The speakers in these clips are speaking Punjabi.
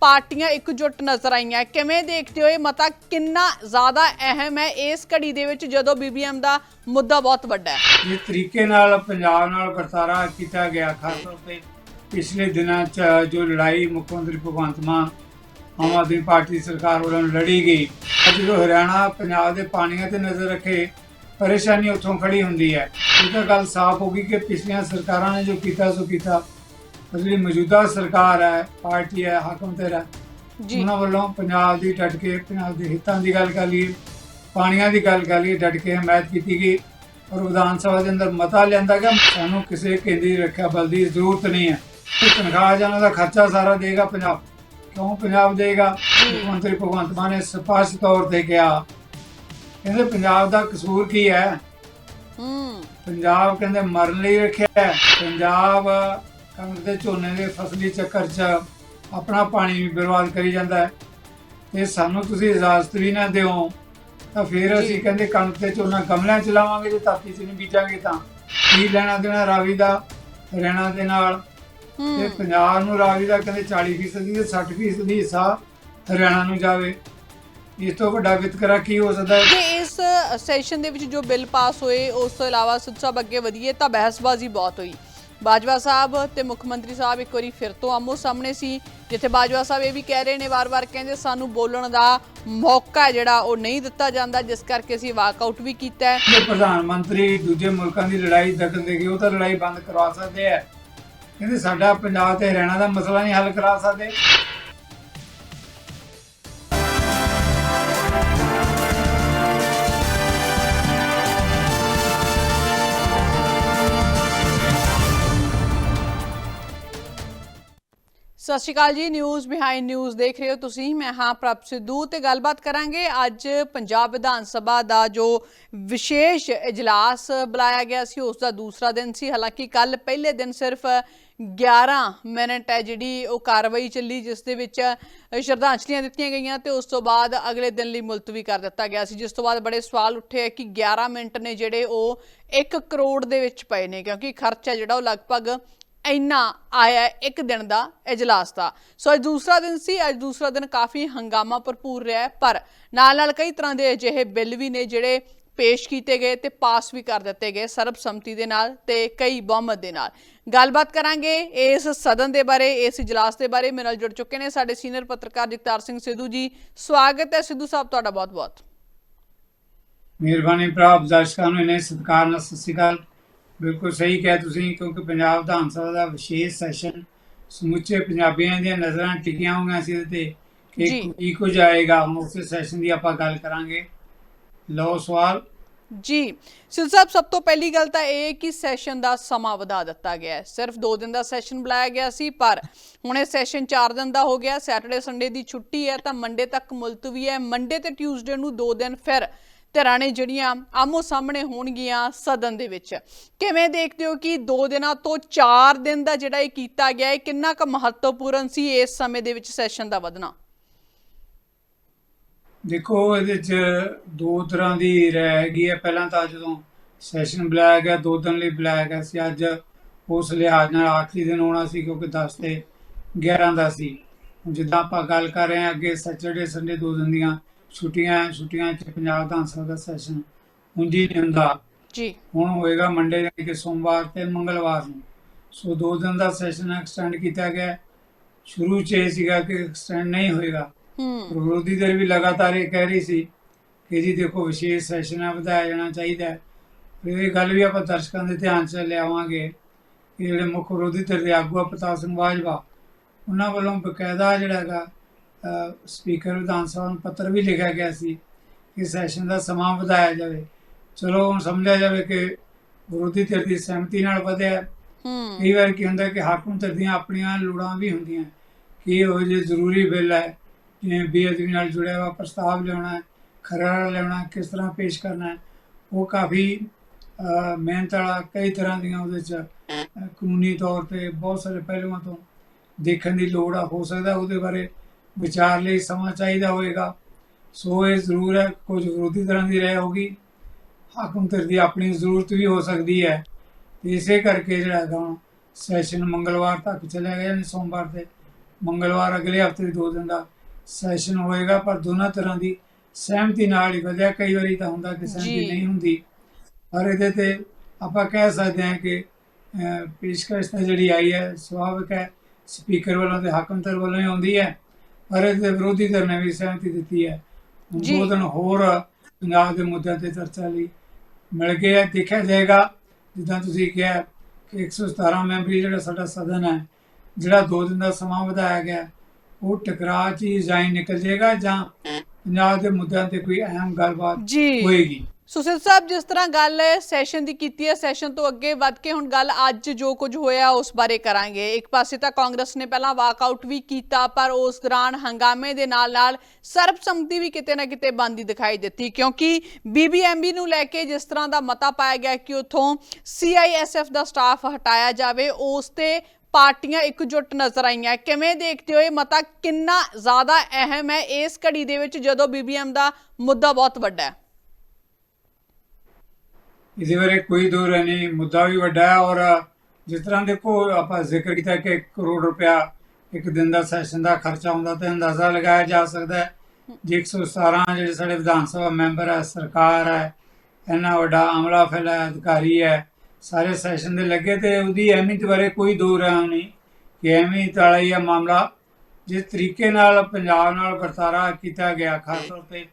ਪਾਰਟੀਆਂ ਇਕਜੁੱਟ ਨਜ਼ਰ ਆਈਆਂ। ਕਿਵੇਂ ਦੇਖਦੇ ਹੋ ਇਹ ਮਤਾ ਕਿੰਨਾ ਜ਼ਿਆਦਾ ਅਹਿਮ ਹੈ ਇਸ ਘੜੀ ਦੇ ਵਿੱਚ ਜਦੋਂ ਬੀਬੀਐਮ ਦਾ ਮੁੱਦਾ ਬਹੁਤ ਵੱਡਾ ਹੈ? ਜਿਸ ਤਰੀਕੇ ਨਾਲ ਪੰਜਾਬ ਨਾਲ ਵਰਤਾਰਾ ਕੀਤਾ ਗਿਆ, ਖਾਸ ਤੌਰ ਤੇ ਪਿਛਲੇ ਦਿਨਾਂ 'ਚ ਜੋ ਲੜਾਈ ਮੁੱਖ ਮੰਤਰੀ ਭਗਵੰਤ ਮਾਨ, ਆਮ ਆਦਮੀ ਪਾਰਟੀ ਦੀ ਸਰਕਾਰ ਵੱਲੋਂ ਲੜੀ ਗਈ। ਜਦੋਂ ਹਰਿਆਣਾ ਪੰਜਾਬ ਦੇ ਪਾਣੀਆਂ ਤੇ ਨਜ਼ਰ ਰੱਖੇ, ਪਰੇਸ਼ਾਨੀ ਉੱਥੋਂ ਖੜੀ ਹੁੰਦੀ ਹੈ। ਇਹ ਤਾਂ ਗੱਲ ਸਾਫ਼ ਹੋ ਗਈ ਕਿ ਪਿਛਲੀਆਂ ਸਰਕਾਰਾਂ ਨੇ ਜੋ ਕੀਤਾ, ਸੋ ਕੀਤਾ ਜਿਹੜੀ ਮੌਜੂਦਾ ਸਰਕਾਰ ਹੈ ਪਾਰਟੀ ਹੈ ਹਾਕਮ ਤੇਰਾ ਜੀ। ਉਹਨਾਂ ਵੱਲੋਂ ਪੰਜਾਬ ਦੀ ਡਟ ਕੇ ਪੰਜਾਬ ਦੇ ਹਿੱਤਾਂ ਦੀ ਗੱਲ ਕਰ ਲਈਏ ਪਾਣੀਆਂ ਦੀ ਗੱਲ ਕਰ ਲਈਏ ਡਟ ਕੇ ਹਮਾਇਤ ਕੀਤੀ ਗਈ। ਔਰ ਵਿਧਾਨ ਸਭਾ ਦੇ ਅੰਦਰ ਮਤਾ ਲਿਆਂਦਾ ਗਿਆ ਸਾਨੂੰ ਕਿਸੇ ਕੇਂਦਰੀ ਰੱਖਿਆ ਬਲ ਦੀ ਜ਼ਰੂਰਤ ਨਹੀਂ ਹੈ। ਤਨਖਾਹ ਜਾਨਾਂ ਦਾ ਖਰਚਾ ਸਾਰਾ ਦੇਗਾ ਪੰਜਾਬ। ਕਿਉਂ ਪੰਜਾਬ ਦੇਗਾ? ਮੰਤਰੀ ਭਗਵੰਤ ਮਾਨ ਨੇ ਸਪਸ਼ਟ ਤੌਰ ਤੇ ਕਿਹਾ। ਕਹਿੰਦੇ ਪੰਜਾਬ ਦਾ ਕਸੂਰ ਕੀ ਹੈ? ਹੂੰ। ਪੰਜਾਬ ਕਹਿੰਦੇ ਮਰਨ ਲਈ ਰੱਖਿਆ ਹੈ। ਪੰਜਾਬ ਕਣਕ ਦੇ ਝੋਨੇ ਦੇ ਫਸਲੀ ਚੱਕਰ 'ਚ ਆਪਣਾ ਪਾਣੀ ਵੀ ਬਰਬਾਦ ਕਰੀ ਜਾਂਦਾ ਹੈ ਤੇ ਸਾਨੂੰ ਤੁਸੀਂ ਇਜਾਜ਼ਤ ਵੀ ਨਾ ਦਿਓ ਤਾਂ ਫਿਰ। ਅਸੀਂ ਕਹਿੰਦੇ ਕਣਕ ਤੇ ਝੋਨਾ ਗਮਲਿਆਂ 'ਚ ਲਾਵਾਂਗੇ ਜੇ ਧਰਤੀ 'ਚ ਨਹੀਂ ਬੀਜਾਂਗੇ ਤਾਂ। ਕੀ ਲੈਣਾ ਦੇਣਾ ਰਾਵੀ ਦਾ? ਹਰਿਆਣਾ ਦੇ ਨਾਲ। ਤੇ ਪੰਜਾਬ ਨੂੰ ਰਾਵੀ ਦਾ ਕਹਿੰਦੇ 40% ਤੇ 60% ਦੀ ਹਿੱਸਾ ਹਰਿਆਣਾ ਨੂੰ ਜਾਵੇ। ਇਸ ਤੋਂ ਵੱਡਾ ਵਿਤਕਰਾ ਕੀ ਹੋ ਸਕਦਾ ਹੈ? ਇਸ ਸੈਸ਼ਨ ਦੇ ਵਿੱਚ ਜੋ ਬਿੱਲ ਪਾਸ ਹੋਏ ਉਸ ਤੋਂ ਇਲਾਵਾ ਸਿੱਧੂ ਅੱਗੇ ਵਧੀਏ ਤਾਂ ਬਹਿਸਬਾਜ਼ੀ ਬਹੁਤ ਹੋਈ। ਬਾਜਵਾ ਸਾਹਿਬ ਤੇ ਮੁੱਖ ਮੰਤਰੀ ਸਾਹਿਬ ਇੱਕ ਵਾਰੀ ਫਿਰ ਤੋਂ ਆਮੋ ਸਾਹਮਣੇ ਸੀ, ਜਿੱਥੇ ਬਾਜਵਾ ਸਾਹਿਬ ਇਹ ਵੀ ਕਹਿ ਰਹੇ ਨੇ ਵਾਰ-ਵਾਰ ਕਹਿੰਦੇ ਸਾਨੂੰ ਬੋਲਣ ਦਾ ਮੌਕਾ ਜਿਹੜਾ ਉਹ ਨਹੀਂ ਦਿੱਤਾ ਜਾਂਦਾ, ਜਿਸ ਕਰਕੇ ਅਸੀਂ ਵਾਕਆਊਟ ਵੀ ਕੀਤਾ ਹੈ। ਪ੍ਰਧਾਨ ਮੰਤਰੀ ਦੂਜੇ ਮੁਲਕਾਂ ਦੀ ਲੜਾਈ ਦਖਲ ਦੇ ਗਏ ਉਹ ਤਾਂ ਲੜਾਈ ਬੰਦ ਕਰਵਾ ਸਕਦੇ ਆ ਕਹਿੰਦੇ ਸਾਡਾ ਪੰਜਾਬ ਤੇ ਹਰਿਆਣਾ ਦਾ ਮਸਲਾ ਨਹੀਂ ਹੱਲ ਕਰਾ ਸਕਦੇ। ਸਤਿ ਸ਼੍ਰੀ ਅਕਾਲ ਜੀ ਨਿਊਜ਼ ਬਿਹਾਈਂਡ ਨਿਊਜ਼ ਦੇਖ ਰਹੇ ਹੋ ਤੁਸੀਂ। ਮੈਂ ਹਾਂ ਪ੍ਰਭ ਸਿੱਧੂ ਤੇ ਗੱਲਬਾਤ ਕਰਾਂਗੇ। ਅੱਜ ਪੰਜਾਬ ਵਿਧਾਨ ਸਭਾ ਦਾ ਜੋ ਵਿਸ਼ੇਸ਼ ਇਜਲਾਸ ਬੁਲਾਇਆ ਗਿਆ ਸੀ, ਉਸ ਦਾ ਦੂਸਰਾ ਦਿਨ ਸੀ। ਹਾਲਾਂਕਿ ਕੱਲ ਪਹਿਲੇ ਦਿਨ ਸਿਰਫ 11 ਮਿੰਟ ਹੈ ਜਿਹੜੀ ਉਹ ਕਾਰਵਾਈ ਚੱਲੀ, ਜਿਸ ਦੇ ਵਿੱਚ ਸ਼ਰਧਾਂਜਲੀਆਂ ਦਿੱਤੀਆਂ ਗਈਆਂ ਤੇ ਉਸ ਤੋਂ ਬਾਅਦ ਅਗਲੇ ਦਿਨ ਲਈ ਮੁਲਤਵੀ ਕਰ ਦਿੱਤਾ ਗਿਆ ਸੀ, ਜਿਸ ਤੋਂ ਬਾਅਦ ਬੜੇ ਸਵਾਲ ਉੱਠੇ ਕਿ 11 ਮਿੰਟ ਨੇ ਜਿਹੜੇ ਉਹ 1 ਕਰੋੜ ਦੇ ਵਿੱਚ ਪਏ ਨੇ, ਕਿਉਂਕਿ ਖਰਚਾ ਜਿਹੜਾ ਉਹ ਲਗਭਗ ਇੰਨਾ ਆਇਆ ਇੱਕ ਦਿਨ ਦਾ ਇਜਲਾਸ ਦਾ। ਸੋ ਅੱਜ ਦੂਸਰਾ ਦਿਨ ਸੀ, ਅੱਜ ਦੂਸਰਾ ਦਿਨ ਕਾਫੀ ਹੰਗਾਮਾ ਭਰਪੂਰ ਰਿਹਾ ਪਰ ਨਾਲ ਨਾਲ ਕਈ ਤਰ੍ਹਾਂ ਦੇ ਅਜਿਹੇ ਬਿੱਲ ਵੀ ਨੇ ਜਿਹੜੇ ਪੇਸ਼ ਕੀਤੇ ਗਏ ਤੇ ਪਾਸ ਵੀ ਕਰ ਦਿੱਤੇ ਗਏ ਸਰਬਸੰਮਤੀ ਦੇ ਨਾਲ ਤੇ ਕਈ ਬਹੁਮਤ ਦੇ ਨਾਲ। ਗੱਲਬਾਤ ਕਰਾਂਗੇ ਇਸ ਸਦਨ ਦੇ ਬਾਰੇ, ਇਸ ਇਜਲਾਸ ਦੇ ਬਾਰੇ। ਮੇਰੇ ਨਾਲ ਜੁੜ ਚੁੱਕੇ ਨੇ ਸਾਡੇ ਸੀਨੀਅਰ ਪੱਤਰਕਾਰ ਜਗਤਾਰ ਸਿੰਘ ਸਿੱਧੂ ਜੀ। ਸਵਾਗਤ ਹੈ ਸਿੱਧੂ ਸਾਹਿਬ, ਤੁਹਾਡਾ ਬਹੁਤ-ਬਹੁਤ। ਮਿਹਰਬਾਨੀ ਪ੍ਰਾਪ ਦਰਸ਼ਕਾਂ ਨੂੰ ਇਹਨੇ ਸਤਿਕਾਰ ਨਾਲ ਸਤਿ ਸ਼੍ਰੀ ਅਕਾਲ। ਬਿਲਕੁਲ ਸਹੀ ਕਿਹਾ ਤੁਸੀਂ ਕਿਉਂਕਿ ਪੰਜਾਬ ਵਿਧਾਨ ਸਭਾ ਦਾ ਵਿਸ਼ੇਸ਼ ਸੈਸ਼ਨ ਸਮੁੱਚੇ ਪੰਜਾਬੀਆਂ ਦੀਆਂ ਨਜ਼ਰਾਂ ਟਿਕੀਆਂ ਹੋਈਆਂ ਸੀ ਤੇ। ਕਿ ਕੀ ਕੁਝ ਆਏਗਾ ਉਸੇ ਸੈਸ਼ਨ ਦੀ ਆਪਾਂ ਗੱਲ ਕਰਾਂਗੇ। ਲਓ ਸਵਾਲ। ਜੀ ਸਿਲ ਸਾਹਿਬ ਸਭ ਤੋਂ ਪਹਿਲੀ ਗੱਲ ਤਾਂ ਇਹ ਕਿ ਸੈਸ਼ਨ ਦਾ ਸਮਾਂ ਵਧਾ ਦਿੱਤਾ ਗਿਆ ਹੈ। ਸਿਰਫ 2 ਦਿਨ ਦਾ ਸੈਸ਼ਨ ਬੁਲਾਇਆ ਗਿਆ ਸੀ ਪਰ ਹੁਣ ਇਹ ਸੈਸ਼ਨ 4 ਦਿਨ ਦਾ ਹੋ ਗਿਆ। ਸੈਟਰਡੇ ਸੰਡੇ ਦੀ ਛੁੱਟੀ ਹੈ ਤਾਂ ਮੰਡੇ ਤੱਕ ਮੁਲਤਵੀ ਹੈ। ਮੰਡੇ ਤੇ ਟਿਊਜ਼ਡੇ ਨੂੰ 2 ਦਿਨ ਫਿਰ ਧਿਰਾਂ ਨੇ ਜਿਹੜੀਆਂ ਆਮੋ ਸਾਹਮਣੇ ਹੋਣਗੀਆਂ ਸਦਨ ਦੇ ਵਿੱਚ। ਕਿਵੇਂ ਦੇਖਦੇ ਹੋ ਕਿ 2 ਦਿਨਾਂ ਤੋਂ 4 ਦਿਨ ਦਾ ਜਿਹੜਾ ਇਹ ਕੀਤਾ ਗਿਆ ਹੈ ਕਿੰਨਾ ਕੁ ਮਹੱਤਵਪੂਰਨ ਸੀ ਇਸ ਸਮੇਂ ਦੇ ਵਿੱਚ ਸੈਸ਼ਨ ਦਾ ਵਧਣਾ? ਦੇਖੋ, ਇਹਦੇ ਚ ਦੋ ਤਰ੍ਹਾਂ ਦੀ ਰਹਿ ਹੈਗੀ ਹੈ। ਪਹਿਲਾਂ ਤਾਂ ਜਦੋਂ ਸੈਸ਼ਨ ਬੁਲਾਇਆ ਗਿਆ, ਦੋ ਦਿਨ ਲਈ ਬੁਲਾਇਆ ਗਿਆ ਸੀ। ਅੱਜ ਉਸ ਲਿਹਾਜ਼ ਨਾਲ ਆਖਰੀ ਦਿਨ ਹੋਣਾ ਸੀ, ਕਿਉਂਕਿ 10 ਤੇ 11 ਦਾ ਸੀ। ਹੁਣ ਜਿੱਦਾਂ ਆਪਾਂ ਗੱਲ ਕਰ ਰਹੇ ਹਾਂ, ਅੱਗੇ ਸੈਚਰਡੇ ਸੰਡੇ ਦੋ ਦਿਨ ਦੀਆਂ ਛੁੱਟੀਆਂ ਛੁੱਟੀਆਂ ਚ ਪੰਜਾਬ ਵਿਧਾਨ ਸਭਾ ਦਾ ਸੈਸ਼ਨ ਉਂਝ ਹੀ ਨਹੀਂ ਹੁੰਦਾ। ਜੀ। ਹੁਣ ਹੋਏਗਾ ਮੰਡੇ ਯਾਨੀ ਕਿ ਸੋਮਵਾਰ ਤੇ ਮੰਗਲਵਾਰ ਨੂੰ। ਸੋ ਦੋ ਦਿਨ ਦਾ ਸੈਸ਼ਨ ਐਕਸਟੈਂਡ ਕੀਤਾ ਗਿਆ। ਸ਼ੁਰੂ ਚ ਇਹ ਸੀਗਾ ਕਿ ਐਕਸਟੈਂਡ ਨਹੀਂ ਹੋਏਗਾ। ਹੂੰ। ਵਿਰੋਧੀ ਧਿਰ ਵੀ ਲਗਾਤਾਰ ਇਹ ਕਹਿ ਰਹੀ ਸੀ ਕਿ ਜੀ ਦੇਖੋ ਵਿਸ਼ੇਸ਼ ਸੈਸ਼ਨ ਆ ਵਧਾਇਆ ਜਾਣਾ ਚਾਹੀਦਾ ਇਹ ਗੱਲ ਵੀ ਆਪਾਂ ਦਰਸ਼ਕਾਂ ਦੇ ਧਿਆਨ 'ਚ ਲਿਆਵਾਂਗੇ ਕਿ ਜਿਹੜੇ ਮੁੱਖ ਵਿਰੋਧੀ ਧਿਰ ਦੇ ਆਗੂ ਆ ਪ੍ਰਤਾਪ ਸਿੰਘ ਬਾਜਵਾ ਉਹਨਾਂ ਵੱਲੋਂ ਬਕਾਇਦਾ ਜਿਹੜਾ ਹੈਗਾ ਸਪੀਕਰ ਵਿਧਾਨ ਸਭਾ ਨੂੰ ਪੱਤਰ ਵੀ ਲਿਖਿਆ ਗਿਆ ਸੀ ਕਿ ਸੈਸ਼ਨ ਦਾ ਸਮਾਂ ਵਧਾਇਆ ਜਾਵੇ। ਚਲੋ ਹੁਣ ਸਮਝਿਆ ਜਾਵੇ ਕਿ ਵਿਰੋਧੀ ਧਿਰ ਦੀ ਸਹਿਮਤੀ ਨਾਲ ਵਧਿਆ। ਕਈ ਵਾਰ ਕੀ ਹੁੰਦਾ ਕਿ ਹਾਕਮ ਧਿਰ ਦੀਆਂ ਆਪਣੀਆਂ ਲੋੜਾਂ ਵੀ ਹੁੰਦੀਆਂ। ਕਿ ਉਹ ਜੇ ਜ਼ਰੂਰੀ ਬਿੱਲ ਹੈ ਜਿਵੇਂ ਬੇਅਦਬੀ ਨਾਲ ਜੁੜਿਆ ਹੋਇਆ ਪ੍ਰਸਤਾਵ ਲਿਆਉਣਾ ਹੈ ਖਰੜਾ ਲਿਆਉਣਾ ਕਿਸ ਤਰ੍ਹਾਂ ਪੇਸ਼ ਕਰਨਾ ਹੈ ਉਹ ਕਾਫੀ ਮਿਹਨਤ ਵਾਲਾ ਕਈ ਤਰ੍ਹਾਂ ਦੀਆਂ ਉਹਦੇ ਚ ਕਾਨੂੰਨੀ ਤੌਰ ਤੇ ਬਹੁਤ ਸਾਰੇ ਪਹਿਲੂਆਂ ਤੋਂ ਦੇਖਣ ਦੀ ਲੋੜ ਆ ਹੋ ਸਕਦਾ ਉਹਦੇ ਬਾਰੇ ਵਿਚਾਰ ਲਈ ਸਮਾਂ ਚਾਹੀਦਾ ਹੋਵੇਗਾ ਸੋ ਇਹ ਜ਼ਰੂਰ ਹੈ ਕੁਝ ਵਿਰੋਧੀ ਤਰ੍ਹਾਂ ਦੀ ਰਹਿ ਹੋਗੀ ਹਾਕਮ ਧਿਰ ਦੀ ਆਪਣੀ ਜ਼ਰੂਰਤ ਵੀ ਹੋ ਸਕਦੀ ਹੈ। ਇਸੇ ਕਰਕੇ ਜਿਹੜਾ ਹੈਗਾ ਸੈਸ਼ਨ ਮੰਗਲਵਾਰ ਤੱਕ ਚਲਿਆ ਗਿਆ ਨਹੀਂ ਸੋਮਵਾਰ ਤੇ। ਮੰਗਲਵਾਰ ਅਗਲੇ ਹਫ਼ਤੇ ਦੇ ਦੋ ਦਿਨ ਦਾ ਸੈਸ਼ਨ ਹੋਏਗਾ ਪਰ ਦੋਨਾਂ ਤਰ੍ਹਾਂ ਦੀ ਸਹਿਮਤੀ ਨਾਲ ਹੀ ਵਧਿਆ। ਕਈ ਵਾਰੀ ਤਾਂ ਹੁੰਦਾ ਕਿ ਸਹਿਮਤੀ। ਨਹੀਂ ਹੁੰਦੀ। ਪਰ ਇਹਦੇ ਤੇ ਆਪਾਂ ਕਹਿ ਸਕਦੇ ਹਾਂ ਕਿ ਪੇਸ਼ਕਸ਼ ਤਾਂ ਜਿਹੜੀ ਆਈ ਹੈ ਸੁਭਾਵਿਕ ਹੈ। ਸਪੀਕਰ ਵੱਲੋਂ ਤੇ ਹਾਕਮਤਰ ਵੱਲੋਂ ਹੀ ਆਉਂਦੀ ਹੈ। ਪਰ ਇਹਦੇ ਵਿਰੋਧੀ ਧਿਰ ਨੇ ਵੀ ਸਹਿਮਤੀ ਦਿੱਤੀ ਹੈ। ਦੋ ਦਿਨ ਹੋਰ ਪੰਜਾਬ ਦੇ ਮੁੱਦਿਆਂ ਤੇ ਚਰਚਾ ਲਈ ਮਿਲ ਗਏ ਹੈ। ਦੇਖਿਆ ਜਾਏਗਾ ਜਿੱਦਾਂ ਤੁਸੀਂ ਕਿਹਾ ਕਿ 117 ਮੈਂਬਰੀ ਜਿਹੜਾ ਸਾਡਾ ਸਦਨ ਹੈ ਜਿਹੜਾ ਦੋ ਦਿਨ ਦਾ ਸਮਾਂ ਵਧਾਇਆ ਗਿਆ ਉਹ ਟਕਰਾਅ ਚ ਹੀ ਜਾਈ ਨਿਕਲ ਜਾਏਗਾ ਜਾਂ ਪੰਜਾਬ ਦੇ ਮੁੱਦਿਆਂ ਤੇ ਕੋਈ ਅਹਿਮ ਗੱਲਬਾਤ ਹੋਏਗੀ। ਸੁਸ਼ੀਲ ਸਾਹਿਬ, ਜਿਸ ਤਰ੍ਹਾਂ ਗੱਲ ਸੈਸ਼ਨ ਦੀ ਕੀਤੀ ਹੈ ਸੈਸ਼ਨ ਤੋਂ ਅੱਗੇ ਵੱਧ ਕੇ ਹੁਣ ਗੱਲ ਅੱਜ ਜੋ ਕੁਝ ਹੋਇਆ, ਉਸ ਬਾਰੇ ਕਰਾਂਗੇ। ਇੱਕ ਪਾਸੇ ਤਾਂ ਕਾਂਗਰਸ ਨੇ ਪਹਿਲਾਂ ਵਾਕਆਊਟ ਵੀ ਕੀਤਾ, ਪਰ ਉਸ ਦੌਰਾਨ ਹੰਗਾਮੇ ਦੇ ਨਾਲ ਨਾਲ ਸਰਬਸੰਮਤੀ ਵੀ ਕਿਤੇ ਨਾ ਕਿਤੇ ਬੰਦੀ ਦਿਖਾਈ ਦਿੱਤੀ, ਕਿਉਂਕਿ ਬੀਬੀਐਮਬੀ ਨੂੰ ਲੈ ਕੇ ਜਿਸ ਤਰ੍ਹਾਂ ਦਾ ਮਤਾ ਪਾਇਆ ਗਿਆ ਕਿ ਉਥੋਂ ਸੀਆਈਐਸਐਫ ਦਾ ਸਟਾਫ ਹਟਾਇਆ ਜਾਵੇ, ਉਸ ਤੇ ਪਾਰਟੀਆਂ ਇਕਜੁੱਟ ਨਜ਼ਰ ਆਈਆਂ। ਕਿਵੇਂ ਦੇਖਦੇ ਹੋ ਇਹ ਮਤਾ ਕਿੰਨਾ ਜ਼ਿਆਦਾ ਅਹਿਮ ਹੈ? ਇਸ ਘੜੀ ਦੇ ਵਿੱਚ ਜਦੋਂ ਬੀਬੀਐਮ ਦਾ ਮੁੱਦਾ ਬਹੁਤ ਵੱਡਾ ਹੈ। ਇਹਦੇ ਬਾਰੇ ਕੋਈ ਦੋ ਨਹੀਂ, ਮੁੱਦਾ ਵੀ ਵੱਡਾ ਹੈ ਔਰ ਜਿਸ ਤਰ੍ਹਾਂ ਦੇਖੋ ਆਪਾਂ ਜ਼ਿਕਰ ਕੀਤਾ ਕਿ 1 ਕਰੋੜ ਰੁਪਇਆ ਇੱਕ ਦਿਨ ਦਾ ਸੈਸ਼ਨ ਦਾ ਖਰਚਾ ਹੁੰਦਾ ਤੇ ਅੰਦਾਜ਼ਾ ਲਗਾਇਆ ਜਾ ਸਕਦਾ ਹੈ। ਜੇ 117 ਜਿਹੜੇ ਸਾਡੇ ਵਿਧਾਨ ਸਭਾ ਮੈਂਬਰ ਹੈ, ਸਰਕਾਰ ਹੈ, ਇੰਨਾ ਵੱਡਾ ਅਮਲਾ ਫੈਲਾ ਅਧਿਕਾਰੀ ਹੈ, ਸਾਰੇ ਸੈਸ਼ਨ ਦੇ ਲੱਗੇ ਤੇ ਉਹਦੀ ਅਹਿਮੀਅਤ ਬਾਰੇ ਕੋਈ ਦੋ ਰਾਹ ਨਹੀਂ ਕਿ ਅਹਿਮੀਅਤ ਵਾਲਾ ਹੀ ਇਹ ਮਾਮਲਾ। ਜਿਸ ਤਰੀਕੇ ਨਾਲ ਪੰਜਾਬ ਨਾਲ ਵਰਤਾਰਾ ਕੀਤਾ ਗਿਆ, ਖਾਸ ਤੌਰ ਤੇ